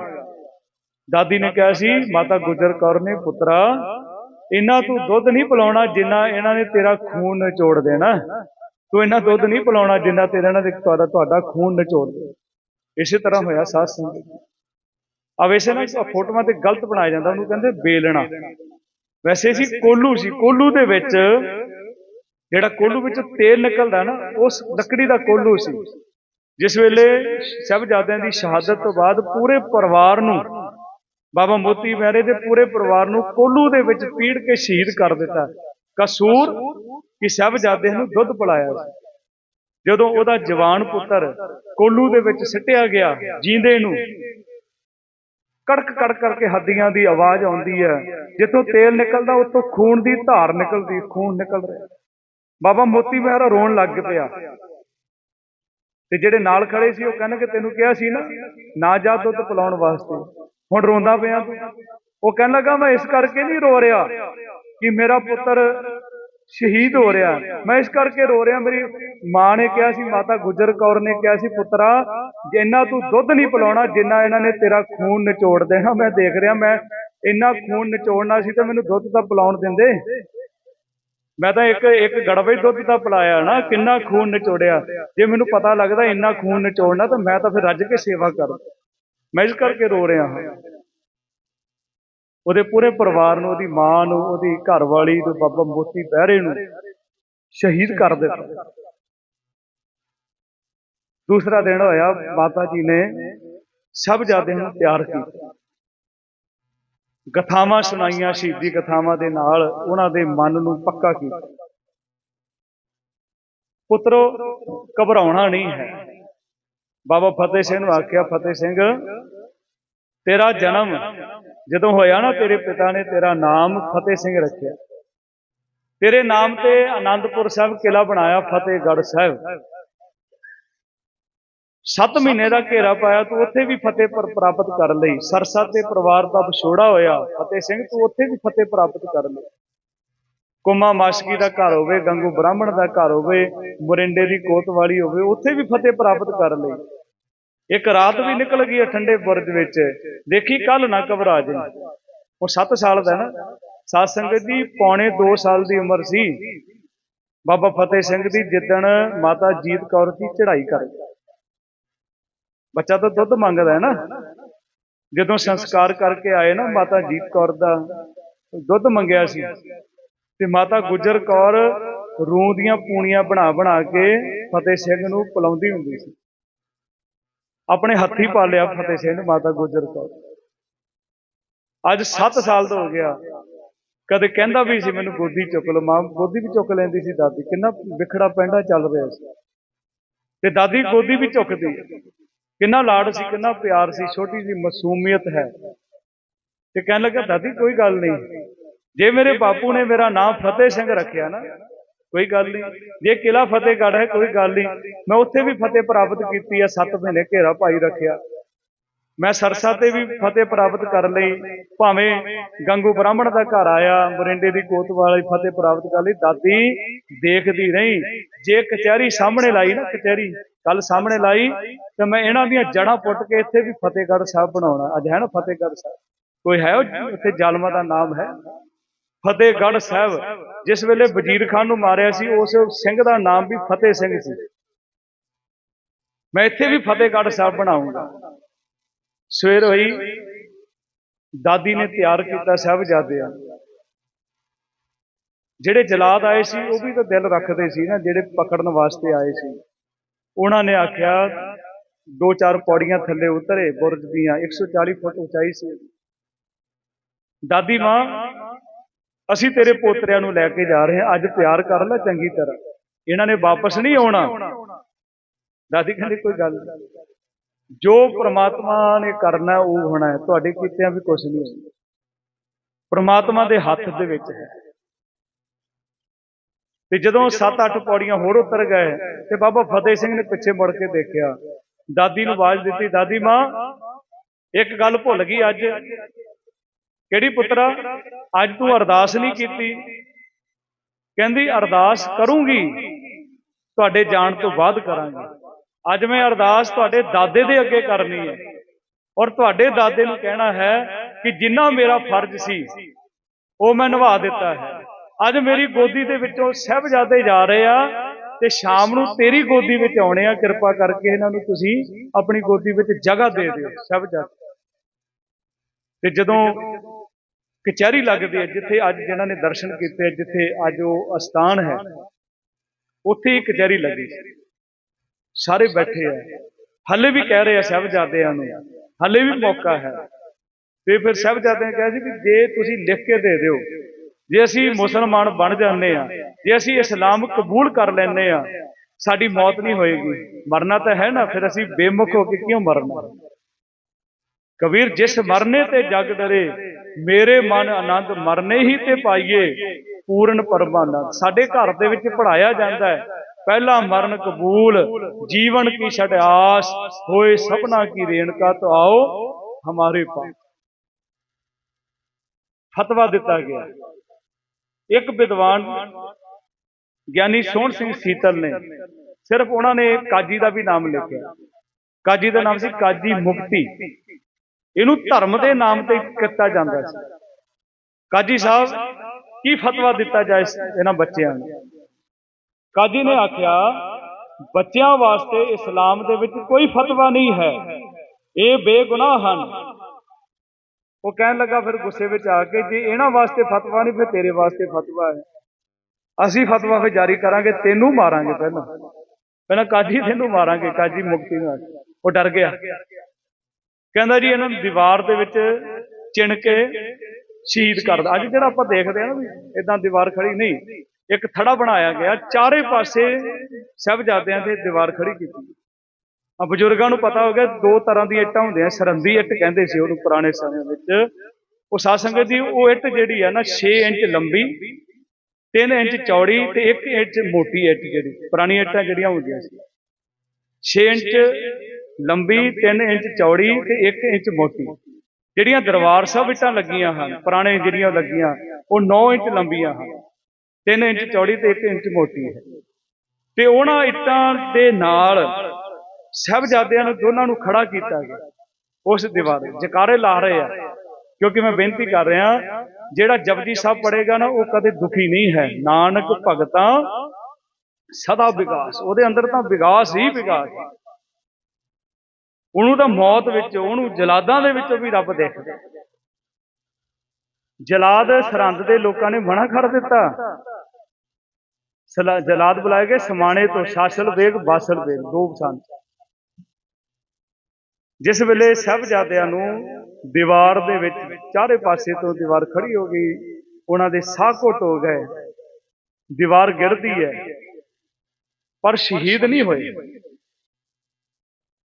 ਦਾਦੀ ਨੇ ਕਿਹਾ ਸੀ, ਮਾਤਾ, ਗੁਜਰ ਕੌਰ ਨੇ ਪੁੱਤਰਾ। ਇਹਨਾਂ ਤੂੰ ਦੁੱਧ ਨਹੀਂ ਪਿਲਾਉਣਾ ਜਿੰਨਾ ਇਹਨਾਂ ਨੇ ਤੇਰਾ ਖੂਨ ਨਿਚੋੜ ਦੇਣਾ। ਤੂੰ ਇਹਨਾਂ ਦੁੱਧ ਨਹੀਂ ਪਿਲਾਉਣਾ ਜਿੰਨਾ ਤੇਰਾ ਇਹਨਾਂ ਦੇ ਤੁਹਾਡਾ ਤੁਹਾਡਾ ਖੂਨ ਨਿਚੋੜ ਦੇ ਇਸੇ ਤਰ੍ਹਾਂ ਹੋਇਆ ਸਾਧ ਸੰਗਤ। ਆ ਵੈਸੇ ਨਾ ਫੋਟੋਆਂ ਤੇ ਗਲਤ ਬਣਾਇਆ ਜਾਂਦਾ, ਉਹਨੂੰ ਕਹਿੰਦੇ ਬੇਲਣਾ। ਵੈਸੇ ਸੀ ਕੋਲੂ ਸੀ, ਕੋਲੂ ਦੇ ਵਿੱਚ ਜਿਹੜਾ ਕੋਲੂ ਵਿੱਚ ਤੇਲ ਨਿਕਲਦਾ ਨਾ, ਉਸ ਲੱਕੜੀ ਦਾ ਕੋਲੂ ਸੀ। ਜਿਸ ਵੇਲੇ ਸਹਿਬਜ਼ਾਦਿਆਂ ਦੀ ਸ਼ਹਾਦਤ ਤੋਂ ਬਾਅਦ ਪੂਰੇ ਪਰਿਵਾਰ ਨੂੰ, ਬਾਬਾ ਮੋਤੀ ਮਹਿਰੇ ਦੇ ਪੂਰੇ ਪਰਿਵਾਰ ਨੂੰ ਕੋਲੂ ਦੇ ਵਿੱਚ ਪੀੜ ਕੇ ਸ਼ਹੀਦ ਕਰ ਦਿੱਤਾ। ਕਸੂਰ ਕਿ ਸਹਿਬਜ਼ਾਦੇ ਨੂੰ ਦੁੱਧ ਪਿਲਾਇਆ ਸੀ। ਜਦੋਂ ਉਹਦਾ ਜਵਾਨ ਪੁੱਤਰ ਕੋਲੂ ਦੇ ਵਿੱਚ ਸਿੱਟਿਆ ਗਿਆ, ਜੀਂਦੇ ਨੂੰ ਕੜਕ ਕੜਕ ਕਰਕੇ ਹੱਡੀਆਂ ਦੀ ਆਵਾਜ਼ ਆਉਂਦੀ ਹੈ। ਜਿੱਥੋਂ ਤੇਲ ਨਿਕਲਦਾ, ਉੱਥੋਂ ਖੂਨ ਦੀ ਧਾਰ ਨਿਕਲਦੀ, ਖੂਨ ਨਿਕਲ ਰਿਹਾ। ਬਾਬਾ ਮੋਤੀ ਮਹਿਰਾ ਰੋਣ ਲੱਗ ਪਿਆ। ਤੇ ਜਿਹੜੇ ਨਾਲ ਖੜੇ ਸੀ, ਉਹ ਕਹਿੰਦੇ ਕਿ ਤੈਨੂੰ ਕਿਹਾ ਸੀ ਨਾ ਨਾ ਜਾ ਦੁੱਧ ਪਿਲਾਉਣ ਵਾਸਤੇ। ਹੁਣ ਰੋਂਦਾ ਪਿਆ ਤੂੰ? ਉਹ ਕਹਿਣ ਲੱਗਾ, ਮੈਂ ਇਸ ਕਰਕੇ ਨਹੀਂ ਰੋ ਰਿਹਾ ਕਿ ਮੇਰਾ ਪੁੱਤਰ ਸ਼ਹੀਦ ਹੋ ਰਿਹਾ। ਮੈਂ ਇਸ ਕਰਕੇ ਰੋ ਰਿਹਾ, ਮੇਰੀ ਮਾਂ ਨੇ ਕਿਹਾ ਸੀ, ਮਾਤਾ ਗੁਜਰ ਕੌਰ ਨੇ ਕਿਹਾ ਸੀ, ਪੁੱਤਰਾ ਜਿੰਨਾ ਤੂੰ ਦੁੱਧ ਨਹੀਂ ਪਿਲਾਉਣਾ ਜਿੰਨਾ ਇਹਨਾਂ ਨੇ ਤੇਰਾ ਖੂਨ ਨਿਚੋੜ ਦੇਣਾ। ਮੈਂ ਦੇਖ ਰਿਹਾ, ਮੈਂ ਇੰਨਾ ਖੂਨ ਨਿਚੋੜਨਾ ਸੀ ਤਾਂ ਮੈਨੂੰ ਦੁੱਧ ਤਾਂ ਪਿਲਾਉਣ ਦਿੰਦੇ। ਮੈਂ ਤਾਂ ਇੱਕ ਇੱਕ ਗੜਵੇ ਦੁੱਧ ਤਾਂ ਪਿਲਾਇਆ ਨਾ, ਕਿੰਨਾ ਖੂਨ ਨਿਚੋੜਿਆ। ਜੇ ਮੈਨੂੰ ਪਤਾ ਲੱਗਦਾ ਇੰਨਾ ਖੂਨ ਨਿਚੋੜਨਾ, ਤਾਂ ਮੈਂ ਤਾਂ ਫਿਰ ਰੱਜ ਕੇ ਸੇਵਾ ਕਰ ਮੈਂ ਇਸ ਕਰਕੇ ਰੋ ਰਿਹਾ। ਹਾਂ ਉਹਦੇ ਪੂਰੇ ਪਰਿਵਾਰ ਨੂੰ, ਉਹਦੀ ਮਾਂ ਨੂੰ, ਉਹਦੀ ਘਰਵਾਲੀ ਨੂੰ, ਬਾਬਾ ਮੋਤੀ ਬਹਿਰੇ ਨੂੰ ਸ਼ਹੀਦ ਕਰ ਦਿੱਤਾ। ਦੂਸਰਾ ਦਿਨ ਹੋਇਆ, ਮਾਤਾ ਜੀ ਨੇ ਸਭ ਜਾਦੇ ਨੂੰ ਤਿਆਰ ਕੀਤਾ। ਕਥਾਵਾਂ ਸੁਣਾਈਆਂ, ਸ਼ਹੀਦੀ ਕਥਾਵਾਂ ਦੇ ਨਾਲ ਉਹਨਾਂ ਦੇ ਮਨ ਨੂੰ ਪੱਕਾ ਕੀਤਾ। ਪੁੱਤਰੋ, ਘਬਰਾਉਣਾ ਨਹੀਂ ਹੈ। ਬਾਬਾ ਫਤਿਹ ਸਿੰਘ ਨੂੰ ਆਖਿਆ, ਫਤਿਹ ਸਿੰਘ, ਤੇਰਾ ਜਨਮ ਜਦੋਂ ਹੋਇਆ ਨਾ ਤੇਰੇ ਪਿਤਾ ਨੇ ਤੇਰਾ ਨਾਮ ਫਤਿਹ ਸਿੰਘ ਰੱਖਿਆ। ਤੇਰੇ ਨਾਮ ਤੇ ਆਨੰਦਪੁਰ ਸਾਹਿਬ ਕਿਲਾ ਬਣਾਇਆ ਫਤਿਹਗੜ੍ਹ ਸਾਹਿਬ। 7 ਮਹੀਨੇ ਦਾ ਘੇਰਾ ਪਾਇਆ, ਤੂੰ ਉੱਥੇ ਵੀ ਫਤਿਹ ਪ੍ਰਾਪਤ ਕਰ ਲਈ। ਸਰਸਾ ਤੇ ਪਰਿਵਾਰ ਦਾ ਵਿਛੋੜਾ ਹੋਇਆ, ਫਤਿਹ ਸਿੰਘ, ਤੂੰ ਉੱਥੇ ਵੀ ਫਤਿਹ ਪ੍ਰਾਪਤ ਕਰ ਲਈ। ਕੁਮਾ ਮਾਸ਼ਕੀ ਦਾ ਘਰ ਹੋਵੇ, ਗੰਗੂ ਬ੍ਰਾਹਮਣ ਦਾ ਘਰ ਹੋਵੇ, ਮੁਰਿੰਡੇ ਦੀ ਕੋਤਵਾਲੀ ਹੋਵੇ, ਉੱਥੇ ਵੀ ਫਤਿਹ ਪ੍ਰਾਪਤ ਕਰ ਲਈ। ਇੱਕ ਰਾਤ ਵੀ ਨਿਕਲ ਗਈ ਠੰਡੇ ਬੁਰਜ ਵਿੱਚ। ਦੇਖੀ ਕੱਲ ਨਾ ਘਬਰਾ ਜੇ ਉਹ 7 ਸਾਲ ਦਾ ਨਾ। ਸਾਧ ਸੰਗਤ ਦੀ ਪੌਣੇ 2 ਸਾਲ ਦੀ ਉਮਰ ਸੀ। ਬਾਬਾ ਫਤਿਹ ਸਿੰਘ ਦੀ ਜਿੱਦਣ ਮਾਤਾ ਜੀਤ ਕੌਰ ਦੀ ਚੜ੍ਹਾਈ ਕਰ ਬੱਚਾ ਤਾਂ ਦੁੱਧ ਮੰਗਦਾ ਹੈ ਨਾ। ਜਦੋਂ ਸੰਸਕਾਰ ਕਰਕੇ ਆਏ ਨਾ ਮਾਤਾ ਜੀਤ ਕੌਰ ਦਾ, ਦੁੱਧ ਮੰਗਿਆ ਸੀ। ਤੇ ਮਾਤਾ ਗੁਜਰ ਕੌਰ ਰੂੰ ਦੀਆਂ ਪੂਣੀਆਂ ਬਣਾ ਬਣਾ ਕੇ ਫਤਿਹ ਸਿੰਘ ਨੂੰ ਪਿਲਾਉਂਦੀ ਹੁੰਦੀ ਸੀ। ਆਪਣੇ ਹੱਥੀ ਪਾਲਿਆ ਫਤਿਹ ਸਿੰਘ ਮਾਤਾ ਗੁਜਰ ਕੌਰ। ਅੱਜ 7 ਸਾਲ ਤੋਂ ਹੋ ਗਿਆ। ਕਦੇ ਕਹਿੰਦਾ ਵੀ ਸੀ ਮੈਨੂੰ ਗੋਦੀ ਚੁੱਕ ਲਓ। ਮਾਂ, ਗੋਦੀ ਵੀ ਚੁੱਕ ਲੈਂਦੀ ਸੀ ਦਾਦੀ। ਕਿੰਨਾ ਵਿਖੜਾ ਪੈਂਡਾ ਚੱਲ ਰਿਹਾ ਸੀ। ਤੇ ਦਾਦੀ ਗੋਦੀ ਵੀ ਚੁੱਕਦੀ। ਕਿੰਨਾ ਲਾਡ ਸੀ, ਕਿੰਨਾ ਪਿਆਰ ਸੀ। ਛੋਟੀ ਜੀ ਮਾਸੂਮੀਅਤ ਹੈ। ਤੇ ਕਹਿਣ ਲੱਗਾ ਦਾਦੀ, ਕੋਈ ਗੱਲ ਨਹੀਂ। ਜੇ ਮੇਰੇ ਬਾਪੂ ਨੇ ਮੇਰਾ ਨਾਮ ਫਤਿਹ ਸਿੰਘ ਰੱਖਿਆ ਨਾ ਕੋਈ ਗੱਲ ਨਹੀਂ। ਜੇ ਕਿਲਾ ਫਤਿਹਗੜ੍ਹ ਹੈ, ਕੋਈ ਗੱਲ ਨਹੀਂ। ਮੈਂ ਉੱਥੇ ਵੀ ਫਤਿਹ ਪ੍ਰਾਪਤ ਕੀਤੀ ਹੈ 7 ਮਹੀਨੇ ਘੇਰਾ ਪਾਈ ਰੱਖਿਆ। ਮੈਂ ਸਰਸਾ ਤੇ ਵੀ ਫਤਿਹ ਪ੍ਰਾਪਤ ਕਰ ਲਈ। ਭਾਵੇਂ ਗੰਗੂ ਬ੍ਰਾਹਮਣ ਦਾ ਘਰ ਆਇਆ, ਮਰਿੰਡੇ ਦੀ ਕੋਤ ਵਾਲੀ ਫਤਿਹ ਪ੍ਰਾਪਤ ਕਰ ਲਈ। ਦਾਦੀ ਦੇਖਦੀ ਰਹੀ। ਜੇ ਕਚਹਿਰੀ ਸਾਹਮਣੇ ਲਾਈ ਨਾ, ਕਚਹਿਰੀ ਕੱਲ ਸਾਹਮਣੇ ਲਾਈ, ਤੇ ਮੈਂ ਇਹਨਾਂ ਦੀਆਂ ਜੜਾਂ ਪੁੱਟ ਕੇ ਇੱਥੇ ਵੀ ਫਤਿਹਗੜ੍ਹ ਸਾਹਿਬ ਬਣਾਉਣਾ। ਅੱਜ ਹੈ ਨਾ ਫਤਿਹਗੜ੍ਹ ਸਾਹਿਬ। ਕੋਈ ਹੈ ਉਹ, ਉੱਥੇ ਜ਼ਾਲਮਾਂ ਦਾ ਨਾਮ ਹੈ? ਫਤਿਹਗੜ੍ਹ ਸਾਹਿਬ, ਜਿਸ ਵੇਲੇ ਵਜ਼ੀਰ ਖਾਨ ਨੂੰ ਮਾਰਿਆ ਸੀ, ਉਸ ਸਿੰਘ ਦਾ ਨਾਮ ਵੀ ਫਤਿਹ ਸਿੰਘ ਸੀ। ਮੈਂ ਇੱਥੇ ਵੀ ਫਤਿਹਗੜ੍ਹ ਸਾਹਿਬ ਬਣਾਉਂਗਾ। ਸਵੇਰ ਹੋਈ, ਦਾਦੀ ਨੇ ਤਿਆਰ ਕੀਤਾ ਸਾਹਿਬਜ਼ਾਦਿਆਂ। ਜਿਹੜੇ ਜਲਾਦ ਆਏ ਸੀ, ਉਹ ਵੀ ਤਾਂ ਦਿਲ ਰੱਖਦੇ ਸੀ ਨਾ, ਜਿਹੜੇ ਪਕੜਨ ਵਾਸਤੇ ਆਏ ਸੀ। ਉਹਨਾਂ ਨੇ ਆਖਿਆ ਦੋ ਚਾਰ ਪੌੜੀਆਂ ਥੱਲੇ ਉਤਰੇ, ਬੁਰਜ ਦੀਆਂ 140 ਫੁੱਟ ਉਚਾਈ ਸੀ। ਦਾਦੀ ਮਾਂ ਅਸੀਂ ਤੇਰੇ ਪੋਤਰਿਆਂ ਨੂੰ ਲੈ ਕੇ ਜਾ ਰਹੇ ਹਾਂ। ਅੱਜ ਪਿਆਰ ਕਰ ਲੈ ਚੰਗੀ ਤਰ੍ਹਾਂ। ਇਹਨਾਂ ਨੇ ਵਾਪਸ ਨਹੀਂ ਆਉਣਾ। ਦਾਦੀ ਕਹਿੰਦੀ, ਕੋਈ ਗੱਲ ਜੋ ਪ੍ਰਮਾਤਮਾ ਨੇ ਕਰਨਾ ਉਹ ਹੋਣਾ ਹੈ। ਤੁਹਾਡੇ ਕੀਤਿਆਂ ਵੀ ਕੁਝ ਨਹੀਂ ਹੋਣਾ। ਪ੍ਰਮਾਤਮਾ ਦੇ ਹੱਥ ਦੇ ਵਿੱਚ ਹੈ। ਤੇ ਜਦੋਂ 7-8 ਪੌੜੀਆਂ ਹੋਰ ਉਤਰ ਗਏ ਤੇ ਬਾਬਾ ਫਤਿਹ ਸਿੰਘ ਨੇ ਪਿੱਛੇ ਮੁੜ ਕੇ ਦੇਖਿਆ। ਦਾਦੀ ਨੂੰ ਆਵਾਜ਼ ਦਿੱਤੀ, ਦਾਦੀ ਮਾਂ, ਇੱਕ ਗੱਲ ਭੁੱਲ ਗਈ ਅੱਜ। ਕਿਹੜੀ ਪੁੱਤਰਾ? ਅੱਜ ਤੂੰ ਅਰਦਾਸ ਨਹੀਂ ਕੀਤੀ। ਕਹਿੰਦੀ, ਅਰਦਾਸ ਕਰੂੰਗੀ। ਤੁਹਾਡੇ ਜਾਣ ਤੋਂ ਬਾਅਦ ਕਰਾਂਗੀ। ਅੱਜ ਮੈਂ ਅਰਦਾਸ ਤੁਹਾਡੇ ਦਾਦੇ ਦੇ ਅੱਗੇ ਕਰਨੀ ਹੈ। ਔਰ ਤੁਹਾਡੇ ਦਾਦੇ ਨੂੰ ਕਹਿਣਾ ਹੈ ਕਿ ਜਿੰਨਾ ਮੇਰਾ ਫਰਜ਼ ਸੀ, ਉਹ ਮੈਂ ਨਿਭਾ ਦਿੱਤਾ ਹੈ। ਅੱਜ ਮੇਰੀ ਗੋਦੀ ਦੇ ਵਿੱਚੋਂ ਸਹਿਬਜ਼ਾਦੇ ਜਾ ਰਹੇ ਆ ਤੇ ਸ਼ਾਮ ਨੂੰ ਤੇਰੀ ਗੋਦੀ ਵਿੱਚ ਆਉਣੇ ਆ। ਕਿਰਪਾ ਕਰਕੇ ਇਹਨਾਂ ਨੂੰ ਤੁਸੀਂ ਆਪਣੀ ਗੋਦੀ ਵਿੱਚ ਜਗ੍ਹਾ ਦੇ ਦਿਓ, ਸਹਿਬਜ਼ਾਦੇ। ਤੇ ਜਦੋਂ ਕਚਹਿਰੀ ਲੱਗਦੀ ਹੈ, ਜਿੱਥੇ ਅੱਜ ਜਿਨ੍ਹਾਂ ਨੇ ਦਰਸ਼ਨ ਕੀਤੇ, ਜਿੱਥੇ ਅੱਜ ਉਹ ਅਸਥਾਨ ਹੈ, ਉੱਥੇ ਹੀ ਕਚਹਿਰੀ ਲੱਗੀ ਸੀ। ਸਾਰੇ ਬੈਠੇ ਆ। ਹੱਲੇ ਵੀ ਕਹਿ ਰਹੇ ਆ ਸਾਹਿਬਜ਼ਾਦਿਆਂ ਨੂੰ, ਹੱਲੇ ਵੀ ਮੌਕਾ ਹੈ। ਤੇ ਫਿਰ ਸਾਹਿਬਜ਼ਾਦਿਆਂ ਕਿਹਾ ਸੀ ਵੀ ਜੇ ਤੁਸੀਂ ਲਿਖ ਕੇ ਦੇ ਦਿਓ, ਜੇ ਅਸੀਂ ਮੁਸਲਮਾਨ ਬਣ ਜਾਂਦੇ ਆ, ਜੇ ਅਸੀਂ ਇਸਲਾਮ ਕਬੂਲ ਕਰ ਲੈਂਦੇ ਆ, ਸਾਡੀ ਮੌਤ ਨਹੀਂ ਹੋਏਗੀ। ਮਰਨਾ ਤਾਂ ਹੈ ਨਾ, ਫਿਰ ਅਸੀਂ ਬੇਮੁਖ ਹੋ ਕੇ ਕਿਉਂ ਮਰਨਾ? ਕਬੀਰ ਜਿਸ ਮਰਨੇ ਤੇ ਜਗ ਡਰੇ ਮੇਰੇ ਮਨ ਆਨੰਦ ਮਰਨੇ ਹੀ ਤੇ ਪਾਈਏ ਪੂਰਨ ਪਰਮਾਨੰਦ। ਸਾਡੇ ਘਰ ਦੇ ਵਿੱਚ ਪੜਾਇਆ ਜਾਂਦਾ ਹੈ। ਪਹਿਲਾ ਮਰਨ ਕਬੂਲ ਜੀਵਨ ਕੀ ਛੜ ਆਸ ਹੋਏ ਸਭਨਾ ਕੀ ਰੇਣਕਾ ਤੋ ਆਓ ਹਮਾਰੇ ਪਾਸ। ਫਤਵਾ ਦਿੱਤਾ ਗਿਆ। ਇੱਕ ਵਿਦਵਾਨ ਗਿਆਨੀ ਸੋਹਣ ਸਿੰਘ ਸੀਤਲ ਨੇ ਸਿਰਫ ਉਹਨਾਂ ਨੇ ਕਾਜੀ ਦਾ ਵੀ ਨਾਮ ਲਿਖਿਆ। ਕਾਜੀ ਦਾ ਨਾਮ ਸੀ ਕਾਜੀ ਮੁਕਤੀ। ਇਹਨੂੰ ਧਰਮ ਦੇ ਨਾਮ ਤੇ ਕੀਤਾ ਜਾਂਦਾ ਸੀ। ਕਾਜੀ ਸਾਹਿਬ ਕੀ ਫਤਵਾ ਦਿੱਤਾ ਜਾਏ ਇਹਨਾਂ ਬੱਚਿਆਂ ਨੂੰ? ਕਾਜੀ ਨੇ ਆਖਿਆ ਬੱਚਿਆਂ ਵਾਸਤੇ ਇਸਲਾਮ ਦੇ ਵਿੱਚ ਕੋਈ ਫਤਵਾ ਨਹੀਂ ਹੈ। ਇਹ ਬੇਗੁਨਾਹ ਹਨ। ਉਹ ਕਹਿਣ ਲੱਗਾ ਫਿਰ ਗੁੱਸੇ ਵਿੱਚ ਆ ਕੇ ਜੇ ਇਹਨਾਂ ਵਾਸਤੇ ਫਤਵਾ ਨਹੀਂ ਫਿਰ ਤੇਰੇ ਵਾਸਤੇ ਫਤਵਾ ਹੈ। ਅਸੀਂ ਫਤਵਾ ਫਿਰ ਜਾਰੀ ਕਰਾਂਗੇ ਤੈਨੂੰ ਮਾਰਾਂਗੇ ਪਹਿਲਾਂ। ਪਹਿਲਾਂ ਕਾਜੀ ਤੈਨੂੰ ਮਾਰਾਂਗੇ ਕਾਜੀ ਮੁਕਤੀ ਨਾਲ। ਉਹ ਡਰ ਗਿਆ। ਕਹਿੰਦਾ ਜੀ ਇਹਨਾਂ ਨੂੰ ਦੀਵਾਰ ਦੇ ਵਿੱਚ ਚਿਣ ਕੇ ਸ਼ਹੀਦ ਕਰਦਾ ਅੱਜ ਜਿਹੜਾ ਆਪਾਂ ਦੇਖਦੇ ਆ ਨਾ ਵੀ ਇਦਾਂ ਦੀਵਾਰ ਖੜੀ ਨਹੀਂ, ਇੱਕ ਥੜਾ ਬਣਾਇਆ ਗਿਆ, ਚਾਰੇ ਪਾਸੇ ਸਾਹਿਬਜ਼ਾਦਿਆਂ ਤੇ ਦੀਵਾਰ ਖੜੀ ਕੀਤੀ। ਆ ਬਜ਼ੁਰਗਾਂ ਨੂੰ ਪਤਾ ਹੋ ਗਿਆ ਦੋ ਤਰ੍ਹਾਂ ਦੀਆਂ ਇੱਟਾਂ ਹੁੰਦੀਆਂ, ਸਰੰਦੀ ਇੱਟ ਕਹਿੰਦੇ ਸੀ ਉਹਨੂੰ ਪੁਰਾਣੇ ਸਮੇਂ ਵਿੱਚ। ਉਹ ਸਾਧ ਸੰਗਤ ਦੀ ਉਹ ਇੱਟ ਜਿਹੜੀ ਆ ਨਾ 6 ਇੰਚ ਲੰਬੀ 3 ਇੰਚ ਚੌੜੀ ਤੇ 1 ਇੰਚ ਮੋਟੀ ਇੱਟ ਜਿਹੜੀ ਪੁਰਾਣੀ ਇੱਟਾਂ ਜਿਹੜੀਆਂ ਹੁੰਦੀਆਂ ਸੀ। 6 ਇੰਚ ਲੰਬੀ 3 ਇੰਚ ਚੌੜੀ ਤੇ 1 ਇੰਚ ਮੋਟੀ। ਜਿਹੜੀਆਂ ਦਰਬਾਰ ਸਾਹਿਬ ਇੱਟਾਂ ਲੱਗੀਆਂ ਹਨ ਪੁਰਾਣੇ ਜਿਹੜੀਆਂ ਲੱਗੀਆਂ ਉਹ 9 ਇੰਚ ਲੰਬੀਆਂ ਹਨ। 3 ਇੰਚ ਚੌੜੀ ਤੇ 1 ਇੰਚ ਮੋਟੀ ਹੈ। ਤੇ ਉਹਨਾਂ ਇੱਟਾਂ ਦੇ ਨਾਲ ਸਾਹਿਬਜ਼ਾਦਿਆਂ ਨੂੰ ਦੋਨਾਂ ਨੂੰ ਖੜਾ ਕੀਤਾ ਗਿਆ। ਉਸ ਦੀਵਾਰ ਜਕਾਰੇ ਲਾ ਰਹੇ ਆ। ਕਿਉਂਕਿ ਮੈਂ ਬੇਨਤੀ ਕਰ ਰਿਹਾ ਜਿਹੜਾ ਜਪਜੀ ਸਾਹਿਬ ਪੜੇਗਾ ਨਾ ਉਹ ਕਦੇ ਦੁਖੀ ਨਹੀਂ ਹੈ। ਨਾਨਕ ਭਗਤਾਂ ਸਦਾ ਵਿਕਾਸ ਉਹਦੇ ਅੰਦਰ ਤਾਂ ਵਿਕਾਸ ਹੀ ਵਿਕਾਸ ਹੈ। ਉਹਨੂੰ ਤਾਂ ਮੌਤ ਵਿੱਚ, ਉਹਨੂੰ ਜਲਾਦਾਂ ਦੇ ਵਿੱਚੋਂ ਵੀ ਰੱਬ ਦੇਖਦਾ। ਜਲਾਦ ਸਰਹੰਦ ਦੇ ਲੋਕਾਂ ਨੇ ਮਨਾ ਖੜ ਦਿੱਤਾ। ਜਲਾਦ ਬੁਲਾਏ ਗਏ ਸਮਾਣੇ ਤੋਂ, ਸ਼ਾਸਲ ਵੇਗ, ਬਾਸਲ ਵੇਗ, ਦੋ ਸਨ ਜਿਸ ਵੇਲੇ ਸਾਹਿਬਜ਼ਾਦਿਆਂ ਨੂੰ ਦੀਵਾਰ ਦੇ ਵਿੱਚ ਚਾਰੇ ਪਾਸੇ ਤੋਂ ਦੀਵਾਰ ਖੜੀ ਹੋ ਗਈ, ਉਹਨਾਂ ਦੇ ਸਾਹ ਘੁੱਟ ਹੋ ਗਏ। ਦੀਵਾਰ ਗਿਰਦੀ ਹੈ, ਪਰ ਸ਼ਹੀਦ ਨਹੀਂ ਹੋਏ।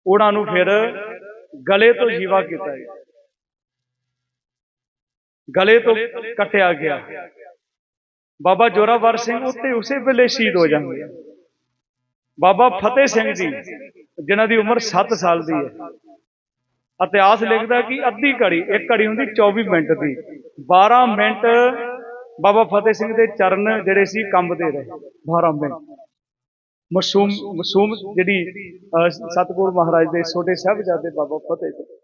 ਉਹਨਾਂ ਨੂੰ ਫਿਰ ਗਲੇ ਤੋਂ ਜੀਵਾ ਕੀਤਾ ਗਿਆ। ਗਲੇ ਤੋਂ ਕੱਟਿਆ ਗਿਆ। ਬਾਬਾ ਜੋਰਾਵਰ ਸਿੰਘ ਉੱਤੇ ਉਸੇ ਵੇਲੇ ਸ਼ਹੀਦ ਹੋ ਜਾਂਦੇ ਬਾਬਾ ਫਤਿਹ ਸਿੰਘ ਜੀ, ਜਿਨ੍ਹਾਂ ਦੀ ਉਮਰ 7 ਸਾਲ ਦੀ ਹੈ। ਇਤਿਹਾਸ ਲਿਖਦਾ ਕਿ ਅੱਧੀ ਘੜੀ, ਇੱਕ ਘੜੀ ਹੁੰਦੀ 24 ਮਿੰਟ ਦੀ। 12 ਮਿੰਟ ਬਾਬਾ ਫਤਿਹ ਸਿੰਘ ਦੇ ਚਰਨ ਜਿਹੜੇ ਸੀ ਕੰਬਦੇ ਰਹੇ। 12 ਮਿੰਟ। ਮਸੂਮ ਮਸੂਮ ਜਿਹੜੀ ਅਹ, ਸਤਿਗੁਰ ਮਹਾਰਾਜ ਦੇ ਛੋਟੇ ਸਾਹਿਬਜ਼ਾਦੇ ਬਾਬਾ ਫਤਿਹ ਸਿੰਘ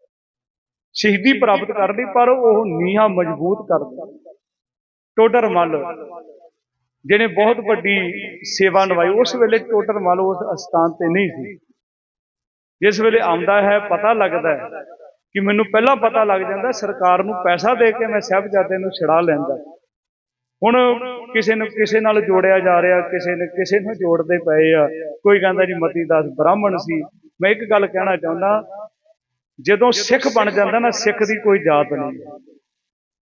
ਸ਼ਹੀਦੀ ਪ੍ਰਾਪਤ ਕਰ ਲਈ ਪਰ ਉਹ ਨੀਹਾਂ ਮਜ਼ਬੂਤ ਕਰ ਦਿੱਤੀ। ਟੋਡਰ ਮੱਲ ਜਿਹਨੇ ਬਹੁਤ ਵੱਡੀ ਸੇਵਾ ਨਿਭਾਈ ਉਸ ਵੇਲੇ ਟੋਡਰ ਮੱਲ ਉਸ ਅਸਥਾਨ ਤੇ ਨਹੀਂ ਸੀ। ਜਿਸ ਵੇਲੇ ਆਉਂਦਾ ਹੈ ਪਤਾ ਲੱਗਦਾ ਹੈ ਕਿ ਮੈਨੂੰ ਪਹਿਲਾਂ ਪਤਾ ਲੱਗ ਜਾਂਦਾ ਸਰਕਾਰ ਨੂੰ ਪੈਸਾ ਦੇ ਕੇ ਮੈਂ ਸਾਹਿਬਜ਼ਾਦੇ ਨੂੰ ਛੜਾ ਲੈਂਦਾ। ਹੁਣ ਕਿਸੇ ਨੂੰ ਕਿਸੇ ਨਾਲ ਜੋੜਿਆ ਜਾ ਰਿਹਾ, ਕਿਸੇ ਨੇ ਕਿਸੇ ਨੂੰ ਜੋੜਦੇ ਪਏ ਆ। ਕੋਈ ਕਹਿੰਦਾ ਜੀ ਮਤੀ ਦਾਸ ਬ੍ਰਾਹਮਣ ਸੀ। ਮੈਂ ਇੱਕ ਗੱਲ ਕਹਿਣਾ ਚਾਹੁੰਦਾ, ਜਦੋਂ ਸਿੱਖ ਬਣ ਜਾਂਦਾ ਨਾ, ਸਿੱਖ ਦੀ ਕੋਈ ਜਾਤ ਨਹੀਂ।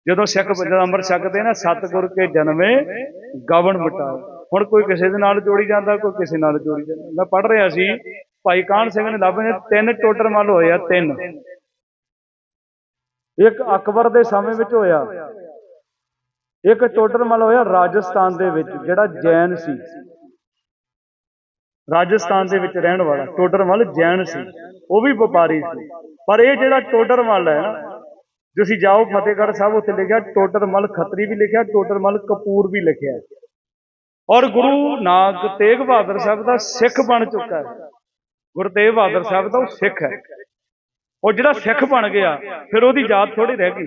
ਜਦੋਂ ਸਿੱਖ ਜਦੋਂ, ਅੰਮ੍ਰਿਤ ਛਕਦੇ ਨਾ, ਸਤਿਗੁਰ ਕੇ ਜਨਮੇ ਗਵਣ ਮਿਟਾਓ। ਹੁਣ ਕੋਈ ਕਿਸੇ ਦੇ ਨਾਲ ਜੋੜੀ ਜਾਂਦਾ, ਕੋਈ ਕਿਸੇ ਨਾਲ ਜੋੜੀ ਜਾਂਦਾ। ਮੈਂ ਪੜ੍ਹ ਰਿਹਾ ਸੀ, ਭਾਈ ਕਾਹਨ ਸਿੰਘ ਨੇ ਲੱਭੇ ਨੇ ਤਿੰਨ ਟੋਟਰ ਮੱਲ ਹੋਏ ਆ, ਤਿੰਨ। ਇੱਕ ਅਕਬਰ ਦੇ ਸਮੇਂ ਵਿੱਚ ਹੋਇਆ। ਇੱਕ ਟੋਡਰਮਲ ਹੋਇਆ ਰਾਜਸਥਾਨ ਦੇ ਵਿੱਚ ਜਿਹੜਾ ਜੈਨ ਸੀ। ਰਾਜਸਥਾਨ ਦੇ ਵਿੱਚ ਰਹਿਣ ਵਾਲਾ ਟੋਡਰ ਮੱਲ ਜੈਨ ਸੀ। ਉਹ ਵੀ ਵਪਾਰੀ ਸੀ। ਪਰ ਇਹ ਜਿਹੜਾ ਟੋਡਰ ਮੱਲ ਹੈ ਨਾ ਤੁਸੀਂ ਜਾਓ ਫਤਿਹਗੜ੍ਹ ਸਾਹਿਬ, ਉੱਥੇ ਲਿਖਿਆ ਟੋਡਰ ਮੱਲ ਖੱਤਰੀ ਵੀ ਲਿਖਿਆ ਟੋਡਰ ਮੱਲ ਕਪੂਰ ਵੀ ਲਿਖਿਆ। ਔਰ ਗੁਰੂ ਨਾਨਕ ਤੇਗ ਬਹਾਦਰ ਸਾਹਿਬ ਦਾ ਸਿੱਖ ਬਣ ਚੁੱਕਾ ਹੈ। ਗੁਰੂ ਤੇਗ ਬਹਾਦਰ ਸਾਹਿਬ ਦਾ ਉਹ ਸਿੱਖ ਹੈ। ਉਹ ਜਿਹੜਾ ਸਿੱਖ ਬਣ ਗਿਆ, ਫਿਰ ਉਹਦੀ ਜਾਤ ਥੋੜੀ ਰਹਿ ਗਈ।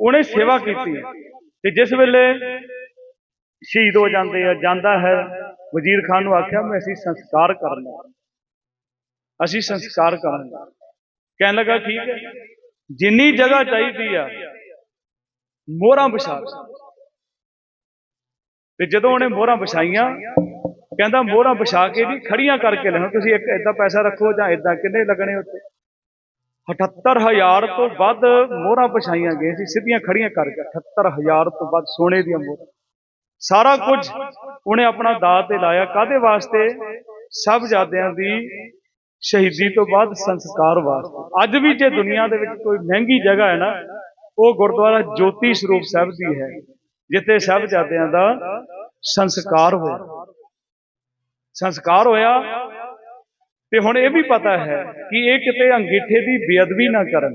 ਉਹਨੇ ਸੇਵਾ ਕੀਤੀ। ਤੇ ਜਿਸ ਵੇਲੇ ਸ਼ਹੀਦ ਹੋ ਜਾਂਦੇ ਆ, ਜਾਂਦਾ ਹੈ, ਵਜ਼ੀਰ ਖਾਨ ਨੂੰ ਆਖਿਆ, ਮੈਂ ਅਸੀਂ ਸੰਸਕਾਰ ਕਰਨਾ ਅਸੀਂ ਸੰਸਕਾਰ ਕਰਾਂਗੇ ਕਹਿਣ ਲੱਗਾ, ਠੀਕ ਹੈ। ਜਿੰਨੀ ਜਗ੍ਹਾ ਚਾਹੀਦੀ ਆ, ਮੋਹਰਾਂ ਵਿਛਾ ਦਿਓ। ਤੇ ਜਦੋਂ ਉਹਨੇ ਮੋਹਰਾਂ ਵਿਛਾਈਆਂ, ਕਹਿੰਦਾ, ਮੋਹਰਾਂ ਵਿਛਾ ਕੇ ਜੀ, ਖੜੀਆਂ ਕਰਕੇ ਲੈਣਾ ਤੁਸੀਂ ਇੱਕ ਏਦਾਂ ਪੈਸਾ ਰੱਖੋ ਜਾਂ ਏਦਾਂ, ਕਿੰਨੇ ਲੱਗਣੇ ਉੱਤੇ 78000 ਤੋਂ ਵੱਧ ਮੋਹਰਾਂ ਪਛਾਈਆਂ ਗਈਆਂ ਸੀ, ਸਿੱਧੀਆਂ ਖੜੀਆਂ ਕਰਕੇ 78000 ਤੋਂ ਵੱਧ ਸੋਨੇ ਦੀਆਂ ਮੋਹਰਾਂ। ਸਾਰਾ ਕੁਝ ਉਹਨੇ ਆਪਣਾ ਦਾਤ ਤੇ ਲਾਇਆ। ਕਾਦੇ ਵਾਸਤੇ? ਸਭ ਦੀ ਸ਼ਹੀਦੀ ਤੋਂ ਬਾਅਦ ਸੰਸਕਾਰ ਵਾਸਤੇ। ਅੱਜ ਵੀ ਜੇ ਦੁਨੀਆ ਦੇ ਵਿੱਚ ਕੋਈ ਮਹਿੰਗੀ ਜਗ੍ਹਾ ਹੈ ਨਾ, ਉਹ ਗੁਰਦੁਆਰਾ ਜੋਤੀ ਸਰੂਪ ਸਾਹਿਬ ਦੀ ਹੈ, ਜਿੱਥੇ ਸਾਹਿਬਜ਼ਾਦਿਆਂ ਦਾ ਸੰਸਕਾਰ ਹੋਇਆ। ਸੰਸਕਾਰ ਹੋਇਆ ਤੇ ਹੁਣ ਇਹ ਵੀ ਪਤਾ ਹੈ ਕਿ ਇਹ ਕਿਤੇ ਅੰਗੀਠੇ ਦੀ ਬੇਅਦਬੀ ਨਾ ਕਰਨ।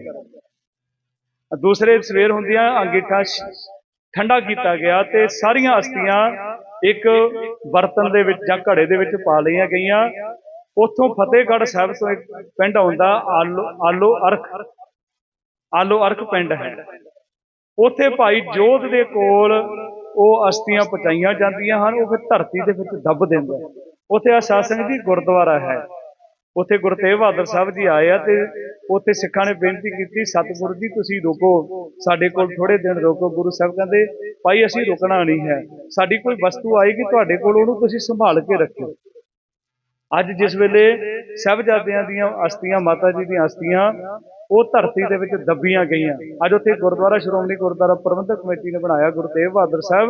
ਦੂਸਰੇ ਸਵੇਰ ਹੁੰਦੀਆਂ ਅੰਗੀਠਾ ਠੰਡਾ ਕੀਤਾ ਗਿਆ ਤੇ ਸਾਰੀਆਂ ਅਸਥੀਆਂ ਇੱਕ ਬਰਤਨ ਦੇ ਵਿੱਚ ਜਾਂ ਘੜੇ ਦੇ ਵਿੱਚ ਪਾ ਲਈਆਂ ਗਈਆਂ। ਉੱਥੋਂ ਫਤਿਹਗੜ੍ਹ ਸਾਹਿਬ ਤੋਂ ਇੱਕ ਪਿੰਡ ਆਉਂਦਾ, ਆਲੋ ਆਲੋ ਅਰਖ ਆਲੋ ਅਰਖ ਪਿੰਡ ਹੈ। ਉੱਥੇ ਭਾਈ ਜੋਧ ਦੇ ਕੋਲ ਉਹ ਅਸਥੀਆਂ ਪਹੁੰਚਾਈਆਂ ਜਾਂਦੀਆਂ ਹਨ, ਉਹ ਫਿਰ ਧਰਤੀ ਦੇ ਵਿੱਚ ਦੱਬ ਦਿੰਦਾ ਹੈ। ਉੱਥੇ ਆਸਾ ਸਿੰਘ ਜੀ ਗੁਰਦੁਆਰਾ ਹੈ। ਉੱਥੇ ਗੁਰੂ ਤੇਗ ਬਹਾਦਰ ਸਾਹਿਬ ਜੀ ਆਏ ਆ ਤੇ ਉੱਥੇ ਸਿੱਖਾਂ ਨੇ ਬੇਨਤੀ ਕੀਤੀ, ਸਤਿਗੁਰੂ ਜੀ, ਤੁਸੀਂ ਰੁਕੋ। ਸਾਡੇ ਕੋਲ ਥੋੜੇ ਦਿਨ ਰੋਕੋ, ਗੁਰੂ ਸਾਹਿਬ ਕਹਿੰਦੇ, ਭਾਈ, ਅਸੀਂ ਰੁਕਣਾ ਨਹੀਂ ਹੈ। ਸਾਡੀ ਕੋਈ ਵਸਤੂ ਆਏਗੀ ਤੁਹਾਡੇ ਕੋਲ, ਉਹਨੂੰ ਤੁਸੀਂ ਸੰਭਾਲ ਕੇ ਰੱਖਿਓ। ਅੱਜ ਜਿਸ ਵੇਲੇ ਸਾਹਿਬਜ਼ਾਦਿਆਂ ਦੀਆਂ ਅਸਥੀਆਂ ਮਾਤਾ ਜੀ ਦੀਆਂ ਅਸਥੀਆਂ ਉਹ ਧਰਤੀ ਦੇ ਵਿੱਚ ਦੱਬੀਆਂ ਗਈਆਂ। ਅੱਜ ਉੱਥੇ ਗੁਰਦੁਆਰਾ ਸ਼੍ਰੋਮਣੀ ਗੁਰਦੁਆਰਾ ਪ੍ਰਬੰਧਕ ਕਮੇਟੀ ਨੇ ਬਣਾਇਆ ਗੁਰੂ ਤੇਗ ਬਹਾਦਰ ਸਾਹਿਬ।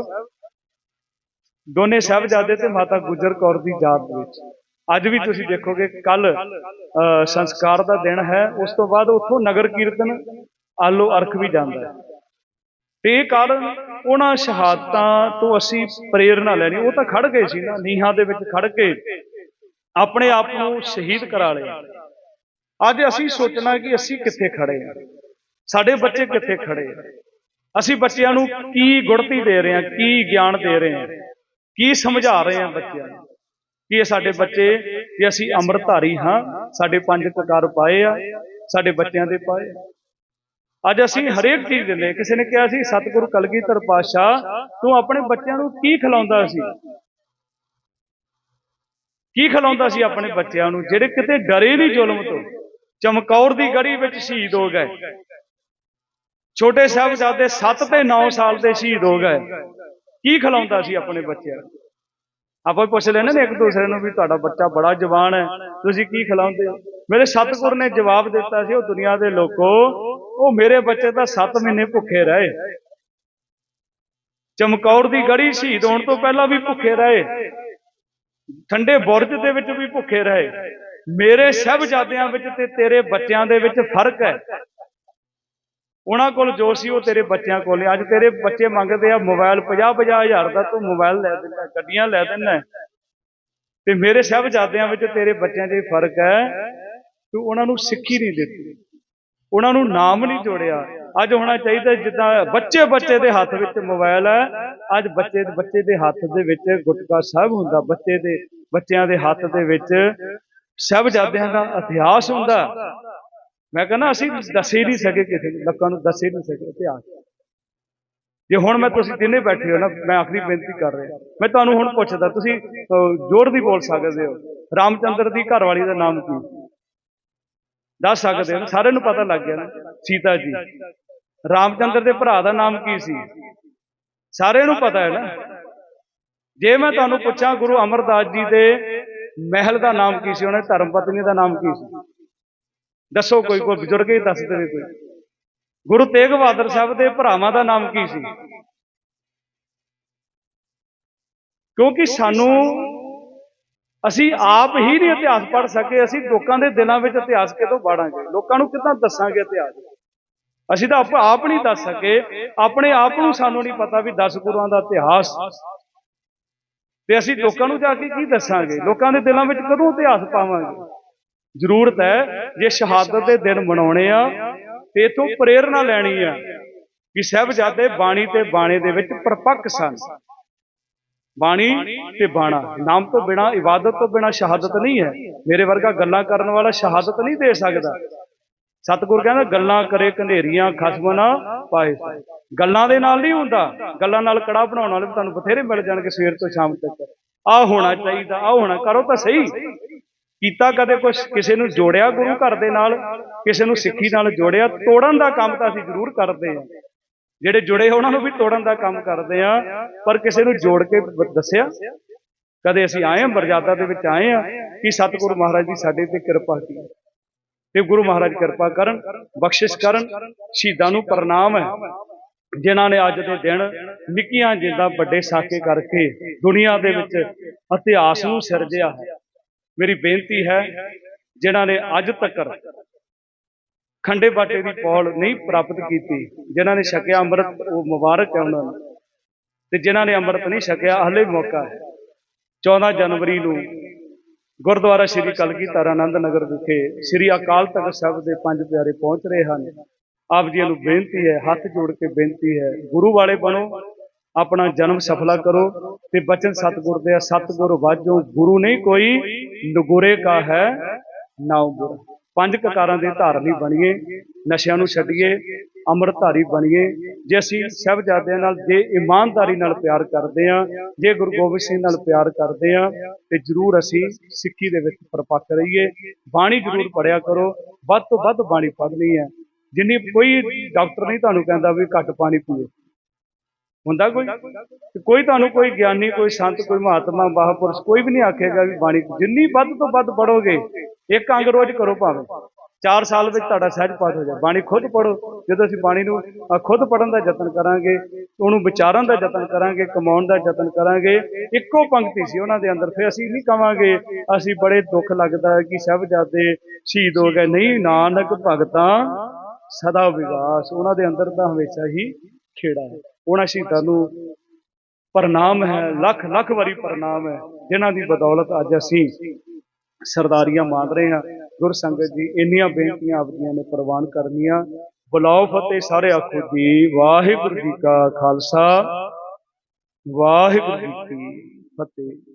ਦੋਨੇ ਸਾਹਿਬਜ਼ਾਦੇ ਤੇ ਮਾਤਾ ਗੁਜਰ ਕੌਰ ਦੀ ਯਾਦ ਵਿੱਚ। ਅੱਜ ਵੀ ਤੁਸੀਂ ਦੇਖੋਗੇ ਕੱਲ ਸੰਸਕਾਰ ਦਾ ਦਿਨ ਹੈ, ਉਸ ਤੋਂ ਬਾਅਦ ਉੱਥੋਂ ਨਗਰ ਕੀਰਤਨ ਆਲੋ ਅਰਖ ਵੀ ਜਾਂਦਾ ਹੈ। ਤੇ ਇਹ ਕਾਰਨ ਉਹਨਾਂ ਸ਼ਹਾਦਤਾਂ ਤੋਂ ਅਸੀਂ ਪ੍ਰੇਰਣਾ ਲੈਣੀ, ਉਹ ਤਾਂ ਖੜ ਗਏ ਸੀ ਨਾ, ਨੀਹਾਂ ਦੇ ਵਿੱਚ ਖੜ ਕੇ ਆਪਣੇ ਆਪ ਨੂੰ ਸ਼ਹੀਦ ਕਰਾ ਲਿਆ। ਅੱਜ ਅਸੀਂ ਸੋਚਣਾ ਕਿ ਅਸੀਂ ਕਿੱਥੇ ਖੜੇ ਹਾਂ, ਸਾਡੇ ਬੱਚੇ ਕਿੱਥੇ ਖੜੇ ਆ? ਅਸੀਂ ਬੱਚਿਆਂ ਨੂੰ ਕੀ ਗੁੜਤੀ ਦੇ ਰਹੇ ਹਾਂ, ਕੀ ਗਿਆਨ ਦੇ ਰਹੇ ਹਾਂ, ਕੀ ਸਮਝਾ ਰਹੇ ਹਾਂ ਬੱਚਿਆਂ ਨੂੰ? ਕਿ ਇਹ ਸਾਡੇ ਬੱਚੇ ਕਿ ਅਸੀਂ ਅੰਮ੍ਰਿਤਧਾਰੀ ਹਾਂ, ਸਾਡੇ ਪੰਜ ਕਕਾਰ ਪਾਏ ਆ, ਸਾਡੇ ਬੱਚਿਆਂ ਦੇ ਪਾਏ ਅੱਜ ਅਸੀਂ ਹਰੇਕ ਚੀਜ਼ ਦਿੰਦੇ ਕਿਸੇ ਨੇ ਕਿਹਾ ਸੀ, ਸਤਿਗੁਰੂ ਕਲਗੀਧਰ ਪਾਤਸ਼ਾਹ, ਤੂੰ ਆਪਣੇ ਬੱਚਿਆਂ ਨੂੰ ਕੀ ਖਿਲਾਉਂਦਾ ਸੀ? ਕੀ ਖਿਲਾਉਂਦਾ ਸੀ ਆਪਣੇ ਬੱਚਿਆਂ ਨੂੰ, ਜਿਹੜੇ ਕਿਤੇ ਡਰੇ ਨਹੀਂ ਜ਼ੁਲਮ ਤੋਂ? ਚਮਕੌਰ ਦੀ ਗੜੀ ਵਿੱਚ ਸ਼ਹੀਦ ਹੋ ਗਏ। ਛੋਟੇ ਸਾਹਿਬਜ਼ਾਦੇ 7 ਤੇ 9 ਸਾਲ ਦੇ ਸ਼ਹੀਦ ਹੋ ਗਏ। ਕੀ ਖਿਲਾਉਂਦਾ ਸੀ ਆਪਣੇ ਬੱਚਿਆਂ ਨੂੰ? ਆਪਾਂ ਪੁੱਛ ਲੈਣੇ ਨੇ ਇੱਕ ਦੂਸਰੇ ਨੂੰ ਵੀ ਤੁਹਾਡਾ ਬੱਚਾ ਬੜਾ ਜਵਾਨ ਹੈ ਤੁਸੀਂ ਕੀ ਖਿਲਾਉਂਦੇ ਹੋ? ਮੇਰੇ ਸਤਿਗੁਰ ਨੇ ਜਵਾਬ ਦਿੱਤਾ ਸੀ ਉਹ ਦੁਨੀਆ ਦੇ ਲੋਕੋ ਉਹ ਮੇਰੇ ਬੱਚੇ ਤਾਂ 7 ਮਹੀਨੇ ਭੁੱਖੇ ਰਹੇ। ਚਮਕੌਰ ਦੀ ਗੜੀ ਸ਼ਹੀਦ ਹੋਣ ਤੋਂ ਪਹਿਲਾਂ ਵੀ ਭੁੱਖੇ ਰਹੇ। ਠੰਡੇ ਬੁਰਜ ਦੇ ਵਿੱਚ ਵੀ ਭੁੱਖੇ ਰਹੇ। ਮੇਰੇ ਸਾਹਿਬਜ਼ਾਦਿਆਂ ਵਿੱਚ ਤੇ ਤੇਰੇ ਬੱਚਿਆਂ ਦੇ ਵਿੱਚ ਫ਼ਰਕ ਹੈ। ਉਹਨਾਂ ਕੋਲ ਜੋ ਸੀ ਉਹ ਤੇਰੇ ਬੱਚਿਆਂ ਕੋਲ ਅੱਜ ਤੇਰੇ ਬੱਚੇ ਮੰਗਦੇ ਆ ਮੋਬਾਈਲ 50 50 ਦਾ ਤੂੰ ਮੋਬਾਈਲ ਲੈ ਦਿੰਦਾ, ਗੱਡੀਆਂ ਲੈ ਦਿੰਦਾ। ਤੇ ਮੇਰੇ ਸਾਹਿਬਜ਼ਾਦਿਆਂ ਵਿੱਚ ਤੇਰੇ ਬੱਚਿਆਂ 'ਚ ਫ਼ਰਕ ਹੈ, ਤੂੰ ਉਹਨਾਂ ਨੂੰ ਸਿੱਖੀ ਨਹੀਂ ਦਿੱਤੀ। ਉਹਨਾਂ ਨੂੰ ਨਾਮ ਨਹੀਂ ਜੋੜਿਆ। ਅੱਜ ਹੋਣਾ ਚਾਹੀਦਾ ਜਿੱਦਾਂ ਬੱਚੇ ਬੱਚੇ ਦੇ ਹੱਥ ਵਿੱਚ ਮੋਬਾਈਲ ਹੈ, ਅੱਜ ਬੱਚੇ ਬੱਚੇ ਦੇ ਹੱਥ ਦੇ ਵਿੱਚ ਗੁਟਕਾ ਸਾਹਿਬ ਹੁੰਦਾ, ਬੱਚੇ ਦੇ, ਬੱਚਿਆਂ ਦੇ ਹੱਥ ਦੇ ਵਿੱਚ। ਸਾਹਿਬਜ਼ਾਦਿਆਂ ਦਾ ਇਤਿਹਾਸ ਹੁੰਦਾ। ਮੈਂ ਕਹਿੰਦਾ ਅਸੀਂ ਦੱਸੇ ਨਹੀਂ ਸਕੇ ਕਿਸੇ ਨੂੰ ਲੋਕਾਂ ਨੂੰ ਦੱਸੇ ਨਹੀਂ ਸਕੇ ਇਤਿਹਾਸ ਜੇ ਹੁਣ ਮੈਂ ਤੁਸੀਂ ਤਿੰਨੇ ਬੈਠੇ ਹੋ ਨਾ ਮੈਂ ਆਖਰੀ ਬੇਨਤੀ ਕਰ ਰਿਹਾ। ਮੈਂ ਤੁਹਾਨੂੰ ਹੁਣ ਪੁੱਛਦਾ ਤੁਸੀਂ ਜ਼ੋਰ ਦੀ ਬੋਲ ਸਕਦੇ ਹੋ। ਰਾਮਚੰਦਰ ਦੀ ਘਰਵਾਲੀ ਦਾ ਨਾਮ ਕੀ? ਦੱਸ ਸਕਦੇ ਹੋ? ਸਾਰਿਆਂ ਨੂੰ ਪਤਾ ਲੱਗ ਗਿਆ ਨਾ ਸੀਤਾ ਜੀ। ਰਾਮਚੰਦਰ ਦੇ ਭਰਾ ਦਾ ਨਾਮ ਕੀ ਸੀ? ਸਾਰਿਆਂ ਨੂੰ ਪਤਾ ਹੈ ਨਾ। ਜੇ ਮੈਂ ਤੁਹਾਨੂੰ ਪੁੱਛਾਂ ਗੁਰੂ ਅਮਰਦਾਸ ਜੀ ਦੇ ਮਹਿਲ ਦਾ ਨਾਮ ਕੀ ਸੀ ਉਹਨਾਂ ਧਰਮ ਪਤਨੀ ਦਾ ਨਾਮ ਕੀ ਸੀ? ਦੱਸੋ ਕੋਈ ਕੋਈ ਬਜ਼ੁਰਗ ਹੀ ਦੱਸ ਦੇਵੇ ਕੋਈ। ਗੁਰੂ ਤੇਗ ਬਹਾਦਰ ਸਾਹਿਬ ਦੇ ਭਰਾਵਾਂ ਦਾ ਨਾਮ ਕੀ ਸੀ? ਕਿਉਂਕਿ ਸਾਨੂੰ ਅਸੀਂ ਆਪ ਹੀ ਨਹੀਂ ਇਤਿਹਾਸ ਪੜ੍ਹ ਸਕੇ ਅਸੀਂ ਲੋਕਾਂ ਦੇ ਦਿਲਾਂ ਵਿੱਚ ਇਤਿਹਾਸ ਕਿਦੋਂ ਪੜਾਂਗੇ ਲੋਕਾਂ ਨੂੰ ਕਿੱਦਾਂ ਦੱਸਾਂਗੇ ਇਤਿਹਾਸ? ਅਸੀਂ ਤਾਂ ਆਪ ਆਪ ਨਹੀਂ ਦੱਸ ਸਕੇ। ਆਪਣੇ ਆਪ ਨੂੰ ਸਾਨੂੰ ਨਹੀਂ ਪਤਾ ਵੀ 10 ਗੁਰੂਆਂ ਦਾ ਇਤਿਹਾਸ। ਤੇ ਅਸੀਂ ਲੋਕਾਂ ਨੂੰ ਜਾ ਕੇ ਕੀ ਦੱਸਾਂਗੇ? ਲੋਕਾਂ ਦੇ ਦਿਲਾਂ ਵਿੱਚ ਕਦੋਂ ਇਤਿਹਾਸ ਪਾਵਾਂਗੇ? ਜ਼ਰੂਰਤ ਹੈ ਜੇ ਸ਼ਹਾਦਤ ਦੇ ਦਿਨ ਮਨਾਉਣੇ ਆ, ਤੇ ਇਥੋਂ ਪ੍ਰੇਰਣਾ ਲੈਣੀ ਆ ਕਿ ਸਾਹਿਬਜ਼ਾਦੇ ਬਾਣੀ ਤੇ ਬਾਣੇ ਦੇ ਵਿੱਚ ਪਰਪੱਕ ਸਨ। ਬਾਣੀ ਤੇ ਬਾਣਾ, ਨਾਮ ਤੋਂ ਬਿਨਾ, ਇਬਾਦਤ ਤੋਂ ਬਿਨਾ ਸ਼ਹਾਦਤ ਨਹੀਂ ਹੈ। ਮੇਰੇ ਵਰਗਾ ਗੱਲਾਂ ਕਰਨ ਵਾਲਾ ਸ਼ਹਾਦਤ ਨਹੀਂ ਦੇ ਸਕਦਾ। ਸਤਿਗੁਰ ਕਹਿੰਦਾ, ਗੱਲਾਂ ਕਰੇ ਘਨੇਰੀਆਂ, ਖਸਮ ਨਾ ਪਾਏ। ਗੱਲਾਂ ਦੇ ਨਾਲ ਨਹੀਂ ਹੁੰਦਾ। ਗੱਲਾਂ ਨਾਲ ਕੜਾ ਬਣਾਉਣ ਵਾਲੇ ਤੁਹਾਨੂੰ ਬਥੇਰੇ ਮਿਲ ਜਾਣਗੇ ਸਵੇਰ ਤੋਂ ਸ਼ਾਮ ਤੱਕ। ਆ ਹੋਣਾ ਚਾਹੀਦਾ ਆ ਹੋਣਾ, ਕਰੋ ਤਾਂ ਸਹੀ। ਕੀਤਾ ਕਦੇ ਕੁਛ? ਕਿਸੇ ਨੂੰ ਜੋੜਿਆ ਗੁਰੂ ਘਰ ਦੇ ਨਾਲ? ਕਿਸੇ ਨੂੰ ਸਿੱਖੀ ਨਾਲ ਜੋੜਿਆ? ਤੋੜਨ ਦਾ ਕੰਮ ਤਾਂ ਅਸੀਂ ਜ਼ਰੂਰ ਕਰਦੇ ਹਾਂ। ਜਿਹੜੇ ਜੁੜੇ ਉਹਨਾਂ ਨੂੰ ਵੀ ਤੋੜਨ ਦਾ ਕੰਮ ਕਰਦੇ ਆ ਪਰ ਕਿਸੇ ਨੂੰ ਜੋੜ ਕੇ ਦੱਸਿਆ? ਕਦੇ ਅਸੀਂ ਆਏ ਹਾਂ, ਮਰਜ਼ਾਦਾ ਦੇ ਵਿੱਚ ਆਏ ਆ ਕਿ ਸਤਿਗੁਰੂ ਮਹਾਰਾਜ ਦੀ ਸਾਡੇ ਤੇ ਕਿਰਪਾ ਕੀਤੀ। ਤੇ ਗੁਰੂ ਮਹਾਰਾਜ ਕਿਰਪਾ ਕਰਨ, ਬਖਸ਼ਿਸ਼ ਕਰਨ, ਸ਼ਹੀਦਾਂ ਨੂੰ ਪ੍ਰਣਾਮ ਹੈ। ਜਿਨ੍ਹਾਂ ਨੇ ਅੱਜ ਦੇ ਦਿਨ ਨਿੱਕੀਆਂ ਜਿੰਦਾ ਵੱਡੇ ਸਾਕੇ ਕਰਕੇ ਦੁਨੀਆ ਦੇ ਵਿੱਚ ਇਤਿਹਾਸ ਨੂੰ ਸਿਰਜਿਆ ਹੈ। ਮੇਰੀ ਬੇਨਤੀ ਹੈ, ਜਿਨ੍ਹਾਂ ਨੇ ਅੱਜ ਤੱਕ ਖੰਡੇ ਬਾਟੇ ਦੀ ਪੌਲ ਨਹੀਂ ਪ੍ਰਾਪਤ ਕੀਤੀ, ਜਿਨ੍ਹਾਂ ਨੇ ਛਕਿਆ ਅੰਮ੍ਰਿਤ, ਉਹ ਮੁਬਾਰਕ ਹੈ ਉਹਨਾਂ ਨੂੰ। ਤੇ ਜਿਨ੍ਹਾਂ ਨੇ ਅੰਮ੍ਰਿਤ ਨਹੀਂ ਛਕਿਆ, ਹਲੇ ਮੌਕਾ ਹੈ। 14 ਜਨਵਰੀ ਨੂੰ ਗੁਰਦੁਆਰਾ ਸ੍ਰੀ ਕਲਗੀਧਰ ਆਨੰਦ ਨਗਰ ਵਿਖੇ ਸ੍ਰੀ ਅਕਾਲ ਤਖਤ ਸਾਹਿਬ ਦੇ ਪੰਜ ਪਿਆਰੇ ਪਹੁੰਚ ਰਹੇ ਹਨ। ਆਪ ਜੀ ਨੂੰ ਬੇਨਤੀ ਹੈ, ਹੱਥ ਜੋੜ ਕੇ ਬੇਨਤੀ ਹੈ, ਗੁਰੂ ਵਾਲੇ ਬਣੋ ਆਪਣਾ ਜਨਮ ਸਫਲਾ ਕਰੋ ਤੇ ਬਚਨ ਸਤਿਗੁਰ ਦੇ ਆ, ਸਤਿਗੁਰ ਵਾਜੋ ਗੁਰੂ ਨਹੀਂ ਕੋਈ ਨਗੁਰੇ ਕਾ ਹੈ ਨਾਉ ਗੁਰ। ਪੰਜ ਕਕਾਰਾਂ ਦੇ ਧਾਰਨੀ ਬਣੀਏ ਨਸ਼ਿਆਂ ਨੂੰ ਛੱਡੀਏ ਅੰਮ੍ਰਿਤਧਾਰੀ ਬਣੀਏ। ਜੇ ਅਸੀਂ ਸਹਿਬਜ਼ਾਦਿਆਂ ਨਾਲ ਜੇ ਇਮਾਨਦਾਰੀ ਨਾਲ ਪਿਆਰ ਕਰਦੇ ਆ ਜੇ ਗੁਰੂ ਗੋਬਿੰਦ ਸਿੰਘ ਨਾਲ ਪਿਆਰ ਕਰਦੇ ਆ ਤੇ ਜਰੂਰ ਅਸੀਂ ਸਿੱਖੀ ਦੇ ਵਿੱਚ ਪਰਪੱਕ ਰਹੀਏ। ਬਾਣੀ ਜਰੂਰ ਪੜਿਆ ਕਰੋ। ਵੱਧ ਤੋਂ ਵੱਧ ਬਾਣੀ ਪੜ੍ਹਨੀ ਹੈ। ਜਿੰਨੀ ਕੋਈ ਡਾਕਟਰ ਨਹੀਂ ਤੁਹਾਨੂੰ ਕਹਿੰਦਾ ਵੀ ਘੱਟ ਪਾਣੀ ਪੀਓ। ਹੁੰਦਾ ਕੋਈ? ਕੋਈ ਤੁਹਾਨੂੰ ਕੋਈ ਗਿਆਨੀ, ਕੋਈ ਸੰਤ, ਕੋਈ ਮਹਾਤਮਾ, ਮਹਾਪੁਰਸ਼ ਕੋਈ ਵੀ ਨਹੀਂ ਆਖੇਗਾ ਵੀ ਬਾਣੀ ਜਿੰਨੀ ਵੱਧ ਤੋਂ ਵੱਧ ਪੜੋਗੇ ਇੱਕ ਅੰਗ ਰੋਜ਼ ਕਰੋ ਭਾਵੇਂ। 4 ਸਾਲ ਵਿੱਚ ਤੁਹਾਡਾ ਸਹਿਜ ਪਾਠ ਹੋ ਜਾਏ ਬਾਣੀ ਖੁਦ ਪੜੋ ਜਦੋਂ ਅਸੀਂ ਬਾਣੀ ਨੂੰ ਖੁਦ ਪੜਨ ਦਾ ਯਤਨ ਕਰਾਂਗੇ, ਉਹਨੂੰ ਵਿਚਾਰਨ ਦਾ ਯਤਨ ਕਰਾਂਗੇ, ਕਮਾਉਣ ਦਾ ਯਤਨ ਕਰਾਂਗੇ, ਇੱਕੋ ਪੰਕਤੀ ਸੀ ਉਹਨਾਂ ਦੇ ਅੰਦਰ। ਫਿਰ ਅਸੀਂ ਨਹੀਂ ਕਵਾਂਗੇ, ਅਸੀਂ ਬੜੇ ਦੁੱਖ ਲੱਗਦਾ ਕਿ ਸਾਹਿਬਜ਼ਾਦੇ ਸ਼ਹੀਦ ਹੋ ਗਏ। ਨਹੀਂ, ਨਾਨਕ ਭਗਤਾਂ ਸਦਾ ਵਿਗਾਸ ਉਹਨਾਂ ਦੇ ਅੰਦਰ ਤਾਂ ਹਮੇਸ਼ਾ ਹੀ ਖੇੜਾ ਹੈ। ਉਹਨਾਂ ਸ਼ਹੀਦਾਂ ਨੂੰ ਪ੍ਰਣਾਮ ਹੈ, ਲੱਖ ਲੱਖ ਵਾਰੀ ਪ੍ਰਣਾਮ ਹੈ, ਜਿਨ੍ਹਾਂ ਦੀ ਬਦੌਲਤ ਅੱਜ ਅਸੀਂ ਸਰਦਾਰੀਆਂ ਮਾਣ ਰਹੇ ਹਾਂ। ਗੁਰ ਸੰਗਤ ਜੀ, ਇੰਨੀਆਂ ਬੇਨਤੀਆਂ ਆਪਦੀਆਂ ਨੇ ਪ੍ਰਵਾਨ ਕਰਨੀਆਂ। ਬੁਲਾਓ ਫਤਿਹ ਸਾਰੇ ਆਖੋ ਜੀ। ਵਾਹਿਗੁਰੂ ਜੀ ਕਾ ਖਾਲਸਾ। ਵਾਹਿਗੁਰੂ ਜੀ ਕੀ ਫਤਿਹ।